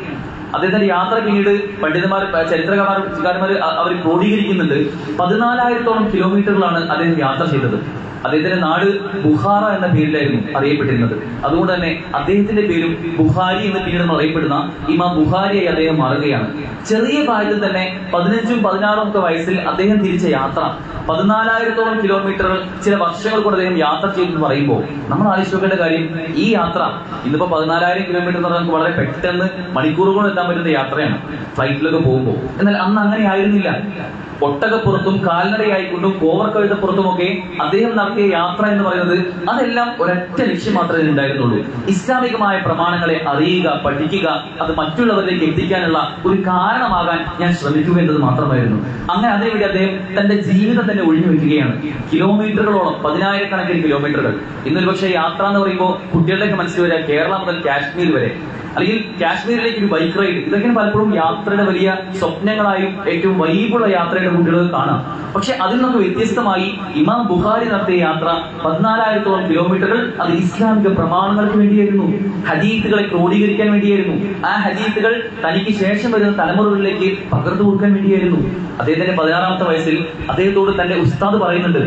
അദ്ദേഹത്തിന്റെ യാത്ര പിന്നീട് പണ്ഡിതന്മാർ ചരിത്രകാരന്മാർ അവർ ക്രോഡീകരിക്കുന്നുണ്ട്. പതിനാലായിരത്തോളം കിലോമീറ്ററുകളാണ് അദ്ദേഹം യാത്ര ചെയ്തത്. അദ്ദേഹത്തിന്റെ നാട് ബുഹാറ എന്ന പേരിലായിരുന്നു അറിയപ്പെട്ടിരുന്നത്. അതുകൊണ്ട് തന്നെ അദ്ദേഹത്തിന്റെ പേരും ബുഹാരി എന്ന പിന്നീട് അറിയപ്പെടുന്ന ഇമാം ബുഹാരിയായി അദ്ദേഹം മാറുകയാണ്. ചെറിയ പ്രായത്തിൽ തന്നെ പതിനഞ്ചും പതിനാറും ഒക്കെ വയസ്സിൽ അദ്ദേഹം തിരിച്ച യാത്ര പതിനാലായിരത്തോളം കിലോമീറ്റർ ചില വർഷങ്ങൾ കൊണ്ട് അദ്ദേഹം യാത്ര ചെയ്തെന്ന് പറയുമ്പോൾ നമ്മൾ ആലോചിച്ച് നോക്കേണ്ട കാര്യം ഈ യാത്ര ഇന്നിപ്പോ പതിനാലായിരം കിലോമീറ്റർ എന്ന് പറഞ്ഞാൽ വളരെ പെട്ടെന്ന് മണിക്കൂറുകൾ എത്താൻ പറ്റുന്ന യാത്രയാണ് ഫ്ലൈറ്റിലൊക്കെ പോകുമ്പോൾ. എന്നാൽ അന്ന് അങ്ങനെ ആയിരുന്നില്ല. ഒട്ടകപ്പുറത്തും കാൽനടയായിക്കൊണ്ടും കോവർ കഴുതപ്പുറത്തുമൊക്കെ അദ്ദേഹം നടത്തിയ യാത്ര എന്ന് പറയുന്നത് അതെല്ലാം ഒരൊറ്റ ലക്ഷ്യം മാത്രമേ ഉണ്ടായിരുന്നുള്ളൂ. ഇസ്ലാമികമായ പ്രമാണങ്ങളെ അറിയുക പഠിക്കുക അത് മറ്റുള്ളവരിലേക്ക് എത്തിക്കാനുള്ള ഒരു കാരണമാകാൻ ഞാൻ ശ്രമിക്കുക എന്നത് മാത്രമായിരുന്നു. അങ്ങനെ അതിനുവേണ്ടി അദ്ദേഹം തന്റെ ജീവിതം തന്നെ ഒഴിഞ്ഞു വെക്കുകയാണ് കിലോമീറ്ററുകളോളം പതിനായിരക്കണക്കിന് കിലോമീറ്ററുകൾ. ഇന്നൊരു പക്ഷേ യാത്ര എന്ന് പറയുമ്പോൾ കുട്ടികളുടെയൊക്കെ മനസ്സിൽ വരിക കേരള മുതൽ കാശ്മീർ വരെ. അല്ലെങ്കിൽ കാശ്മീരിലേക്ക് ഒരു ബൈക്ക് റൈഡ് ഇതൊക്കെയാണ് പലപ്പോഴും യാത്രയുടെ വലിയ സ്വപ്നങ്ങളായും ഏറ്റവും വൈബുള്ള യാത്രയുടെ കുട്ടികൾ കാണാം. പക്ഷെ അതിൽ നിന്നൊക്കെ വ്യത്യസ്തമായി ഇമാം ബുഖാരി നടത്തിയ യാത്ര പതിനാലായിരത്തോളം കിലോമീറ്ററുകൾ അത് ഇസ്ലാമിക പ്രമാണങ്ങൾക്ക് വേണ്ടിയായിരുന്നു. ഹദീത്തുകളെ ക്രോഡീകരിക്കാൻ വേണ്ടിയായിരുന്നു. ആ ഹദീത്തുകൾ തനിക്ക് ശേഷം വരുന്ന തലമുറകളിലേക്ക് പകർന്നു കൊടുക്കാൻ വേണ്ടിയായിരുന്നു. അദ്ദേഹത്തിന്റെ പതിനാറാമത്തെ വയസ്സിൽ അദ്ദേഹത്തോട് തന്റെ ഉസ്താദ് പറയുന്നുണ്ട്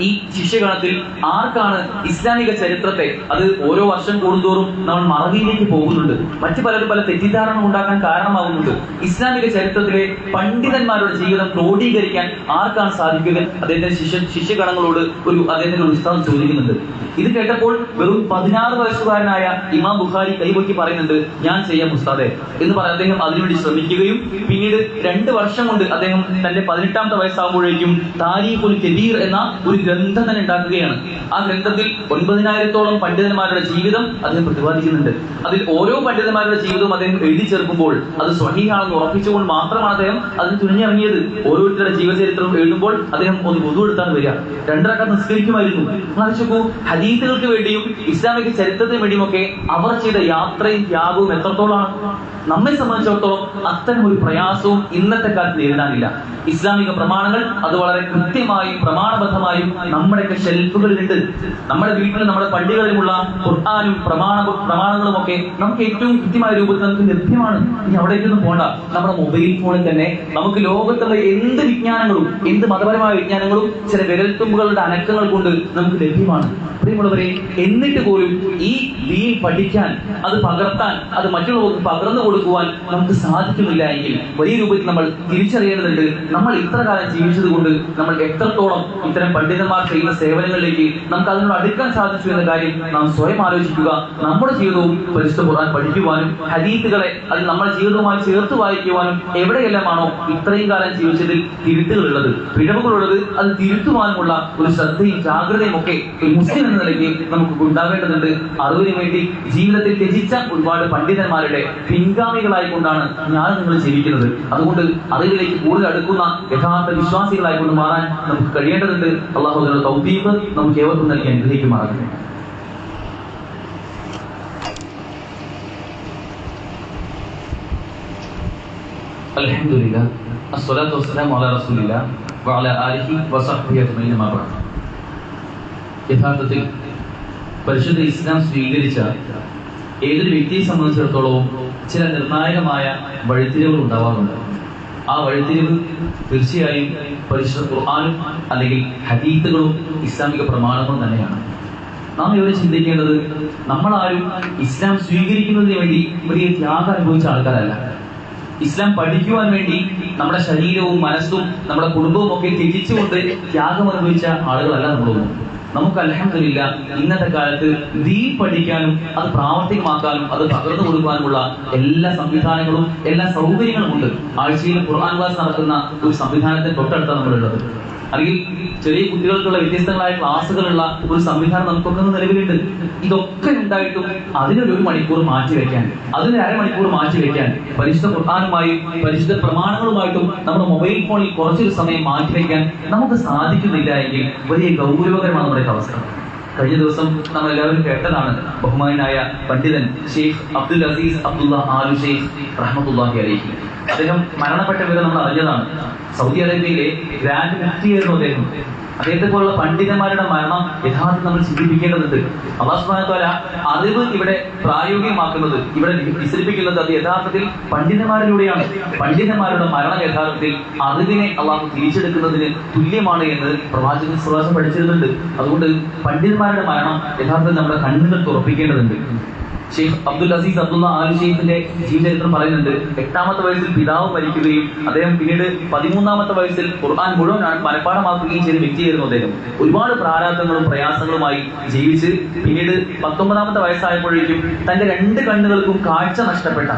ഈ ശിഷ്യഗണത്തിൽ ആർക്കാണ് ഇസ്ലാമിക ചരിത്രത്തെ അത് ഓരോ വർഷം കൂടുന്തോറും നമ്മൾ മറവിയിലേക്ക് പോകുന്നുണ്ട്? മറ്റു പലരും പല തെറ്റിദ്ധാരണ ഉണ്ടാക്കാൻ കാരണമാകുന്നുണ്ട്. ഇസ്ലാമിക ചരിത്രത്തിലെ പണ്ഡിതന്മാരുടെ ജീവിതം ക്രോഡീകരിക്കാൻ ആർക്കാണ് സാധിക്കുക? അദ്ദേഹത്തിന്റെ ശിഷ്യ ശിഷ്യഗണങ്ങളോട് ഒരു അദ്ദേഹത്തിന്റെ ഒരു ഉസ്താദ് ചോദിക്കുന്നുണ്ട്. ഇത് കേട്ടപ്പോൾ വെറും പതിനാറ് വയസ്സുകാരനായ ഇമാം ബുഖാരി കൈപൊക്കി പറയുന്നുണ്ട് ഞാൻ ചെയ്യാം ഉസ്താദെ. എന്ന് പറഞ്ഞ് അദ്ദേഹം അതിനുവേണ്ടി ശ്രമിക്കുകയും പിന്നീട് രണ്ട് വർഷം കൊണ്ട് അദ്ദേഹം തന്റെ പതിനെട്ടാമത്തെ വയസ്സാകുമ്പോഴേക്കും താരീഖുൽ കബീർ എന്ന ഒരു ഗ്രന്ഥം തന്നെ ഉണ്ടാക്കുകയാണ്. ആ ഗ്രന്ഥത്തിൽ ഒൻപതിനായിരത്തോളം പണ്ഡിതന്മാരുടെ ജീവിതം അദ്ദേഹം പ്രതിപാദിക്കുന്നുണ്ട്. അതിൽ ഓരോ പണ്ഡിതന്മാരുടെ ജീവിതവും അദ്ദേഹം എഴുതി ചേർക്കുമ്പോൾ അത് സ്വഹിയാണെന്ന് ഉറപ്പിച്ചുകൊണ്ട് മാത്രമാണ് അദ്ദേഹം അതിന് തുനിഞ്ഞിറങ്ങിയത്. ഓരോരുത്തരുടെ ജീവചരിത്രം എഴുതുമ്പോൾ അദ്ദേഹം ഒന്ന് പൊതുവെടുത്താണ് വരിക. രണ്ടരക്കം നിസ്കരിക്കുമായിരുന്നു. നോക്കൂ ഹദീസുകൾക്ക് വേണ്ടിയും ഇസ്ലാമിക ചരിത്രത്തിന് വേണ്ടിയും ഒക്കെ അവർ ചെയ്ത യാത്രയും ത്യാഗവും എത്രത്തോളമാണ്? നമ്മെ സംബന്ധിച്ചിടത്തോളം അത്തരം ഒരു പ്രയാസവും ഇന്നത്തെ കാലത്ത് നേരിടാനില്ല. ഇസ്ലാമിക പ്രമാണങ്ങൾ അത് വളരെ കൃത്യമായും പ്രമാണബദ്ധമായും നമ്മുടെയൊക്കെ ഷെൽഫുകളിലുണ്ട് നമ്മുടെ വീട്ടിലും നമ്മുടെ പള്ളികളിലുമുള്ള ഖുർആാനും പ്രമാണ പ്രമാണങ്ങളും ഒക്കെ നമുക്ക് ഏറ്റവും കൃത്യമായ രൂപത്തിൽ നമുക്ക് ലഭ്യമാണ്. ഇനി അവിടേക്കൊന്നും പോണ്ട. നമ്മുടെ മൊബൈൽ ഫോണിൽ തന്നെ നമുക്ക് ലോകത്തുള്ള എന്ത് വിജ്ഞാനങ്ങളും എന്ത് മതപരമായ വിജ്ഞാനങ്ങളും ചില വിരൽത്തുമ്പുകളുടെ അനക്കങ്ങൾ കൊണ്ട് നമുക്ക് ലഭ്യമാണ്. പ്രിയമുള്ളവരെ എന്നിട്ട് പോലും ഈ ദീൻ പഠിക്കാൻ അത് പകർത്താൻ അത് മറ്റുള്ളവർക്ക് പകർന്നു കൊടുക്കുവാൻ നമുക്ക് സാധിക്കുന്നില്ല എങ്കിൽ വലിയ രൂപത്തിൽ നമ്മൾ തിരിച്ചറിയേണ്ടതുണ്ട്. നമ്മൾ ഇത്ര കാലം ജീവിച്ചത് കൊണ്ട് നമ്മൾ എത്രത്തോളം ഇത്തരം പണ്ഡിതന്മാർ ചെയ്യുന്ന സേവനങ്ങളിലേക്ക് നമുക്ക് അതിനോട് അടുക്കാൻ സാധിച്ചു എന്ന കാര്യം നാം സ്വയം ആലോചിക്കുക. നമ്മുടെ ജീവിതവും പരിശുദ്ധ ഖുർആൻ പഠിക്കുവാനും ഹദീത്തുകളെ അത് നമ്മുടെ ജീവിതവുമായി ചേർത്ത് വായിക്കുവാനും എവിടെയെല്ലാമാണോ ഇത്രയും കാലം ജീവിച്ചതിൽ തിരുത്തുകളുള്ളത്. പിഴവുകളുള്ളത് അത് തിരുത്തുവാനുമുള്ള ഒരു ശ്രദ്ധയും ജാഗ്രതയും ഒക്കെ മുസ്ലിം എന്ന നിലയ്ക്ക് നമുക്ക് ഉണ്ടാവേണ്ടതുണ്ട് അറിവിന് വേണ്ടി ജീവിതത്തിൽ ത്യജിച്ച ഒരുപാട് പണ്ഡിതന്മാരുടെ പിൻഗാമികളായി കൊണ്ടാണ് ഞാൻ നിങ്ങൾ ജീവിക്കുന്നത് അതുകൊണ്ട് അറിവിലേക്ക് കൂടുതൽ അടുക്കുന്ന യഥാർത്ഥ വിശ്വാസികളായി കൊണ്ട് മാറാൻ നമുക്ക് കഴിയേണ്ടതുണ്ട് അള്ളാഹു അതിനുള്ള തൗഫീഖ് നമുക്ക് ഏവർക്കും നൽകി അനുഗ്രഹിക്കുമാറാകട്ടെ الحمد لله الصلاة والسلام على رسول الله وعلى آله وصحبه أجمعين ما بعد യഥാർത്ഥത്തിൽ പരിശുദ്ധ ഇസ്ലാം സ്വീകരിച്ച ഏതൊരു വ്യക്തിയെ സംബന്ധിച്ചിടത്തോളവും ചില നിർണായകമായ വഴിത്തിരിവുകൾ ഉണ്ടാവാറുണ്ട്. ആ വഴിത്തിരിവ് തീർച്ചയായും പരിശുദ്ധ ഖുർആാനും അല്ലെങ്കിൽ ഹദീത്തുകളും ഇസ്ലാമിക പ്രമാണങ്ങളും തന്നെയാണ്. നാം ഇവിടെ ചിന്തിക്കേണ്ടത്? നമ്മളാരും ഇസ്ലാം സ്വീകരിക്കുന്നതിന് വേണ്ടി വലിയ ത്യാഗം അനുഭവിച്ച ആൾക്കാരല്ല. ഇസ്ലാം പഠിക്കുവാൻ വേണ്ടി നമ്മുടെ ശരീരവും മനസ്സും നമ്മുടെ കുടുംബവും ഒക്കെ ത്യജിച്ചുകൊണ്ട് ത്യാഗം അനുഭവിച്ച ആളുകളല്ല നമ്മളൊന്നും. നമുക്ക് അലഹമില്ല ഇന്നത്തെ കാലത്ത് ദീൻ പഠിക്കാനും അത് പ്രാവർത്തികമാക്കാനും അത് പകർന്നു കൊടുക്കാനുമുള്ള എല്ലാ സംവിധാനങ്ങളും എല്ലാ സൗകര്യങ്ങളും ഉണ്ട്. ആഴ്ചയിൽ ഖുർആൻ ക്ലാസ് നടക്കുന്ന ഒരു സംവിധാനത്തിന് തൊട്ടടുത്താണ് നമ്മളുള്ളത്. അല്ലെങ്കിൽ ചെറിയ കുട്ടികൾക്കുള്ള വ്യത്യസ്തങ്ങളായ ക്ലാസ്സുകളുള്ള ഒരു സംവിധാനം നമുക്കൊക്കെ നിലവിലുണ്ട്. ഇതൊക്കെ ഉണ്ടായിട്ടും അതിനൊരു മണിക്കൂർ മാറ്റി വെക്കാൻ അതിന് അരമണിക്കൂർ മാറ്റി വെക്കാൻ പരിശുദ്ധ ഖുർആാനുമായും പരിശുദ്ധ പ്രമാണങ്ങളുമായിട്ടും നമ്മുടെ മൊബൈൽ ഫോണിൽ കുറച്ചൊരു സമയം മാറ്റി വെക്കാൻ നമുക്ക് സാധിക്കുന്നില്ല എങ്കിൽ വലിയ ഗൗരവകരമാണ് നമ്മുടെ അവസ്ഥ കഴിഞ്ഞ ദിവസം നമ്മൾ എല്ലാവരും കേട്ടതാണ് ബഹുമാനായ പണ്ഡിതൻ ഷെയ്ഖ് അബ്ദുൽ അസീസ് അബ്ദുള്ള ആലു ഷെയ്ഖ് റഹ്മത്തുല്ലാഹി അലൈഹി. അദ്ദേഹം മരണപ്പെട്ട വിവരം നമ്മൾ അറിഞ്ഞതാണ്. സൗദി അറേബ്യയിലെ ഗ്രാൻഡ് മുഫ്തി ആയിരുന്നു അദ്ദേഹം. അദ്ദേഹത്തെ പോലുള്ള പണ്ഡിതന്മാരുടെ മരണം യഥാർത്ഥം നമ്മൾ ചിന്തിപ്പിക്കേണ്ടതുണ്ട്. അള്ളാഹുസ്മാനത്തോല അറിവ് ഇവിടെ പ്രായോഗികമാക്കുന്നത് ഇവിടെ വിസരിപ്പിക്കുന്നത് അത് യഥാർത്ഥത്തിൽ പണ്ഡിതന്മാരിലൂടെയാണ്. പണ്ഡിതന്മാരുടെ മരണം യഥാർത്ഥത്തിൽ അറിവിനെ അള്ളാഹു തിരിച്ചെടുക്കുന്നതിന് തുല്യമാണ് എന്ന് പ്രവാചകൻ സുഹാസം പഠിച്ചിരുന്നുണ്ട്. അതുകൊണ്ട് പണ്ഡിതന്മാരുടെ മരണം യഥാർത്ഥത്തിൽ നമ്മുടെ കണ്ണുകൾ തുറപ്പിക്കേണ്ടതുണ്ട്. Sheikh Abdul Aziz Abdullah Al ഷെയ്ഖിന്റെ ജീവചരിത്രം പറയുന്നുണ്ട്. എട്ടാമത്തെ വയസ്സിൽ പിതാവ് മരിക്കുകയും അദ്ദേഹം പിന്നീട് പതിമൂന്നാമത്തെ വയസ്സിൽ ഖുർആൻ മുഴുവൻ മനഃപ്പാടമാക്കുകയും ചെയ്ത വ്യക്തിയായിരുന്നു അദ്ദേഹം. ഒരുപാട് പ്രാരാബ്ദങ്ങളും പ്രയാസങ്ങളുമായി ജീവിച്ച് പിന്നീട് പത്തൊമ്പതാമത്തെ വയസ്സായപ്പോഴേക്കും തന്റെ രണ്ട് കണ്ണുകൾക്കും കാഴ്ച നഷ്ടപ്പെട്ട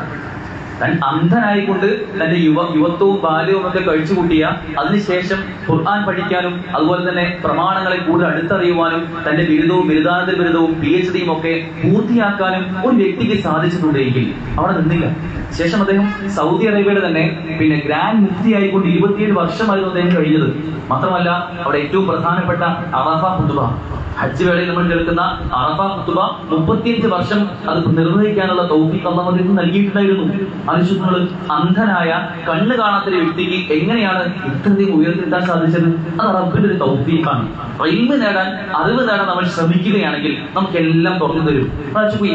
തൻ അന്ധനായിക്കൊണ്ട് തന്റെ യുവ യുവത്വവും ബാല്യവും ഒക്കെ കഴിച്ചുകൂട്ടിയ അതിനുശേഷം ഖുർആൻ പഠിക്കാനും അതുപോലെ തന്നെ പ്രമാണങ്ങളെ കൂടുതൽ അടുത്തറിയുവാനും തന്റെ ബിരുദവും ബിരുദാനന്തര ബിരുദവും പി എച്ച് ഡിയും ഒക്കെ പൂർത്തിയാക്കാനും ഒരു വ്യക്തിക്ക് സാധിച്ചിട്ടുണ്ടെങ്കിൽ അവിടെ നിന്നില്ല. ശേഷം അദ്ദേഹം സൗദി അറേബ്യയുടെ തന്നെ പിന്നെ ഗ്രാൻഡ് മുക്തി ആയിക്കൊണ്ട് ഇരുപത്തിയേഴ് വർഷമായിരുന്നു അദ്ദേഹം കഴിഞ്ഞത്. മാത്രമല്ല അവിടെ ഏറ്റവും പ്രധാനപ്പെട്ട അറഫ കുത്തുബ. ഹജ്ജ് വേളയിൽ നമ്മൾ കേൾക്കുന്ന അറഫ കുത്തുബ മുപ്പത്തിയഞ്ച് വർഷം അത് നിർവഹിക്കാനുള്ള തൗഫീഖ് അള്ളാഹു നൽകിയിട്ടുണ്ടായിരുന്നു. അനുശുദ്ധങ്ങൾ അന്ധനായ കണ്ണ് കാണാത്ത വ്യക്തിക്ക് എങ്ങനെയാണ് ഇത്രയധികം ഉയർത്തിയെത്താൻ സാധിച്ചത്? അത് റബ്ബിന്റെ ഒരു തൗഫീഖാണ്. ഇൽമ് നേടാൻ അറിവ് നേടാൻ നമ്മൾ ശ്രമിക്കുകയാണെങ്കിൽ നമുക്ക് എല്ലാം തുറന്നു തരും.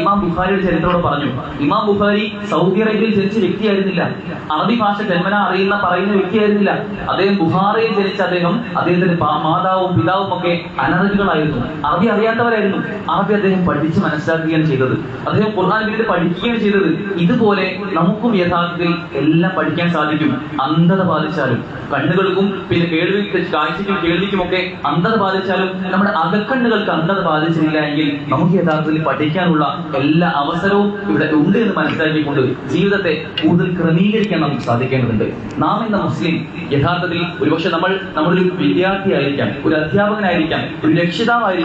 ഇമാം ബുഖാരിയുടെ ചരിത്രത്തോട് പറഞ്ഞു ഇമാം ബുഖാരി സൗദി അറേബ്യയിൽ ജനിച്ച വ്യക്തിയായിരുന്നില്ല. അറബി ഭാഷ ജന്മന അറിയുന്ന പറയുന്ന വ്യക്തിയായിരുന്നില്ല. അദ്ദേഹം ബുഹാറയിൽ ജനിച്ച അദ്ദേഹം അദ്ദേഹത്തിന്റെ മാതാവും പിതാവും ഒക്കെ അനറബികളായിരുന്നു അറബി അറിയാത്തവരായിരുന്നു. അറബി അദ്ദേഹം പഠിച്ച് മനസ്സിലാക്കുകയാണ് ചെയ്തത്. അദ്ദേഹം ഖുർആൻ പിന്നീട് പഠിക്കുകയാണ് ചെയ്തത്. ഇതുപോലെ നമുക്കും യഥാർത്ഥത്തിൽ എല്ലാം പഠിക്കാൻ സാധിക്കും. അന്ധത ബാധിച്ചാലും. കണ്ണുകൾക്കും പിന്നെ കേൾവി കാഴ്ചയ്ക്കും കേൾവിക്കും ഒക്കെ അന്ധത ബാധിച്ചാലും നമ്മുടെ അകക്കണ്ണുകൾക്ക് അന്ധത ബാധിച്ചില്ല എങ്കിൽ നമുക്ക് യഥാർത്ഥത്തിൽ പഠിക്കാനുള്ള എല്ലാ അവസരവും ഇവിടെ ഉണ്ട് എന്ന് മനസ്സിലാക്കിക്കൊണ്ട് ജീവിതത്തെ കൂടുതൽ ക്രമീകരിക്കാൻ നമുക്ക് സാധിക്കേണ്ടതുണ്ട്. നാം എന്ന മുസ്ലിം യഥാർത്ഥത്തിൽ ഒരുപക്ഷെ നമ്മൾ നമ്മളൊരു വിദ്യാർത്ഥിയായിരിക്കാം ഒരു അധ്യാപകനായിരിക്കാം ഒരു രക്ഷിതാവായിരിക്കാം.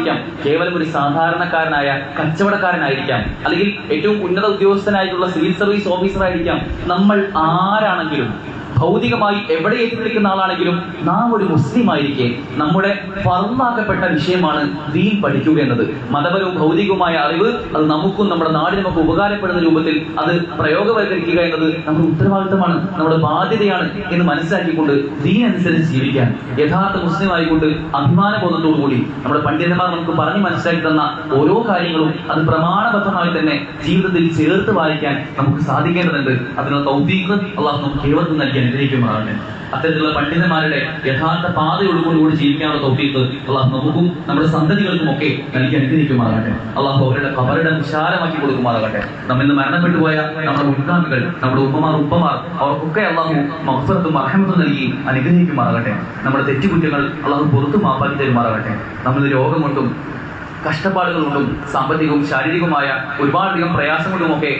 കേവലം ഒരു സാധാരണക്കാരനായ കച്ചവടക്കാരനായിരിക്കാം. അല്ലെങ്കിൽ ഏറ്റവും ഉന്നത ഉദ്യോഗസ്ഥനായിട്ടുള്ള സിവിൽ സർവീസ് ഓഫീസറായിരിക്കാം നമ്മൾ ആരാണെങ്കിലും ഭൗതികമായി എവിടെ എത്തിനിൽക്കുന്ന ആളാണെങ്കിലും നാം ഒരു മുസ്ലിം ആയിരിക്കെ നമ്മുടെ പറന്നാക്കപ്പെട്ട വിഷയമാണ് ദീൻ പഠിക്കുക എന്നത്. മതപരവും ഭൗതികവുമായ അറിവ് അത് നമുക്കും നമ്മുടെ നാടിനുമൊക്കെ ഉപകാരപ്പെടുന്ന രൂപത്തിൽ അത് പ്രയോഗവൽക്കരിക്കുക എന്നത് നമ്മുടെ ഉത്തരവാദിത്തമാണ് നമ്മുടെ ബാധ്യതയാണ് എന്ന് മനസ്സിലാക്കിക്കൊണ്ട് ദീൻ അനുസരിച്ച് ജീവിക്കാൻ. യഥാർത്ഥ മുസ്ലിം ആയിക്കൊണ്ട് അഭിമാനബോധത്തോടു കൂടി നമ്മുടെ പണ്ഡിതന്മാർ നമുക്ക് പറഞ്ഞു മനസ്സിലാക്കി തന്ന ഓരോ കാര്യങ്ങളും അത് പ്രമാണബദ്ധമായി തന്നെ ജീവിതത്തിൽ ചേർത്ത് വായിക്കാൻ നമുക്ക് സാധിക്കേണ്ടതുണ്ട്. അതിനുള്ള തൗഫീഖ് അള്ളാഹു നമുക്ക് ഏവർക്കും നൽകി. അനുഗ്രഹിക്കുമാറാണ് അത്തരത്തിലുള്ള പണ്ഡിതന്മാരുടെ യഥാർത്ഥ പാതയോടുകൂടി ജീവിക്കാനുള്ള തൗഫീഖ് അള്ളാഹ് നമുക്കും നമ്മുടെ സന്തതികൾക്കും ഒക്കെ നൽകി അനുഗ്രഹിക്കുമാറാകട്ടെ. അള്ളാഹു അവരുടെ കബറുടെ വിശാലമാക്കി കൊടുക്കുമാറാകട്ടെ. നമ്മൾ ഇന്ന് മരണപ്പെട്ടു പോയ നമ്മുടെ മുൻഗാമികൾ നമ്മുടെ ഉപ്പമാർ ഉപ്പമാർ അവർക്കൊക്കെ അള്ളാഹു മഹഫറത്തും അർഹമത്തും നൽകി അനുഗ്രഹിക്കുമാറാകട്ടെ. നമ്മുടെ തെറ്റുകുറ്റങ്ങൾ അള്ളാഹു പുറത്തു മാപ്പാക്കി തരുമാറാകട്ടെ. നമ്മൾ രോഗം കൊണ്ടും കഷ്ടപ്പാടുകൾ കൊണ്ടും സാമ്പത്തികവും ശാരീരികവുമായ ഒരുപാടധികം പ്രയാസം കൊണ്ടുമൊക്കെ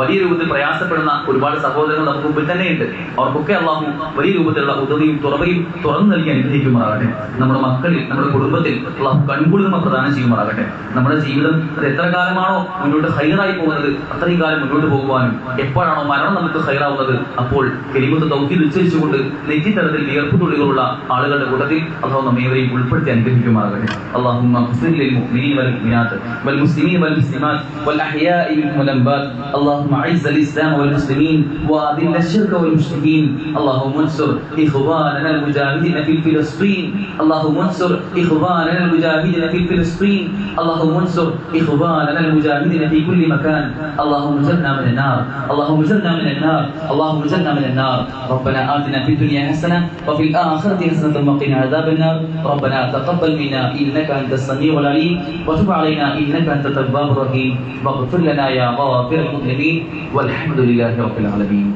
വലിയ രൂപത്തിൽ പ്രയാസപ്പെടുന്ന ഒരുപാട് സഹോദരങ്ങൾ നമുക്ക് മുമ്പിൽ തന്നെയുണ്ട്. അവർക്കൊക്കെ അള്ളാഹു വലിയ രൂപത്തിലുള്ള ഉദവിയും തുറവയും തുറന്നു നൽകി അനുഗ്രഹിക്കുമാറാകട്ടെ. നമ്മുടെ മക്കളിൽ നമ്മുടെ കുടുംബത്തിൽ അള്ളാഹു കൺകുളിർമ പ്രദാനം ചെയ്യുമാറാകട്ടെ. നമ്മുടെ ജീവിതം അത് എത്ര കാലമാണോ മുന്നോട്ട് ഹൈറായി പോകുന്നത് അത്രയും കാലം മുന്നോട്ട് പോകുവാനും എപ്പോഴാണോ മരണം നമുക്ക് ഹൈറാവുന്നത് അപ്പോൾ കരിമത്ത് ദൗത്യം ഉച്ചരിച്ചുകൊണ്ട് നെറ്റിത്തരത്തിൽ വിയർപ്പ് തുള്ളികളുള്ള ആളുകളുടെ കൂട്ടത്തിൽ അള്ളാഹു നമ്മേവരെയും ഉൾപ്പെടുത്തി അനുഗ്രഹിക്കുമാറാകട്ടെ. അള്ളാഹു للمؤمنين والمؤمنات والمسلمين والمسلمات والأحياء منهم والأموات اللهم أعز الإسلام والمسلمين وأذل الشرك والمشركين. اللهم انصر إخواننا المجاهدين في فلسطين اللهم انصر إخواننا المجاهدين في فلسطين اللهم انصر إخواننا المجاهدين في كل مكان. اللهم اجرنا من النار. اللهم اجرنا من النار. اللهم اجرنا من النار. ربنا آتنا في الدنيا حسنة وفي الآخرة حسنة وقنا عذاب النار. ربنا تقبل منا إنك أنت السميع العليم. وتب علينا إنك أنت التواب الرحيم. واغفر لنا يا غافر المذنبين والحمد لله رب العالمين.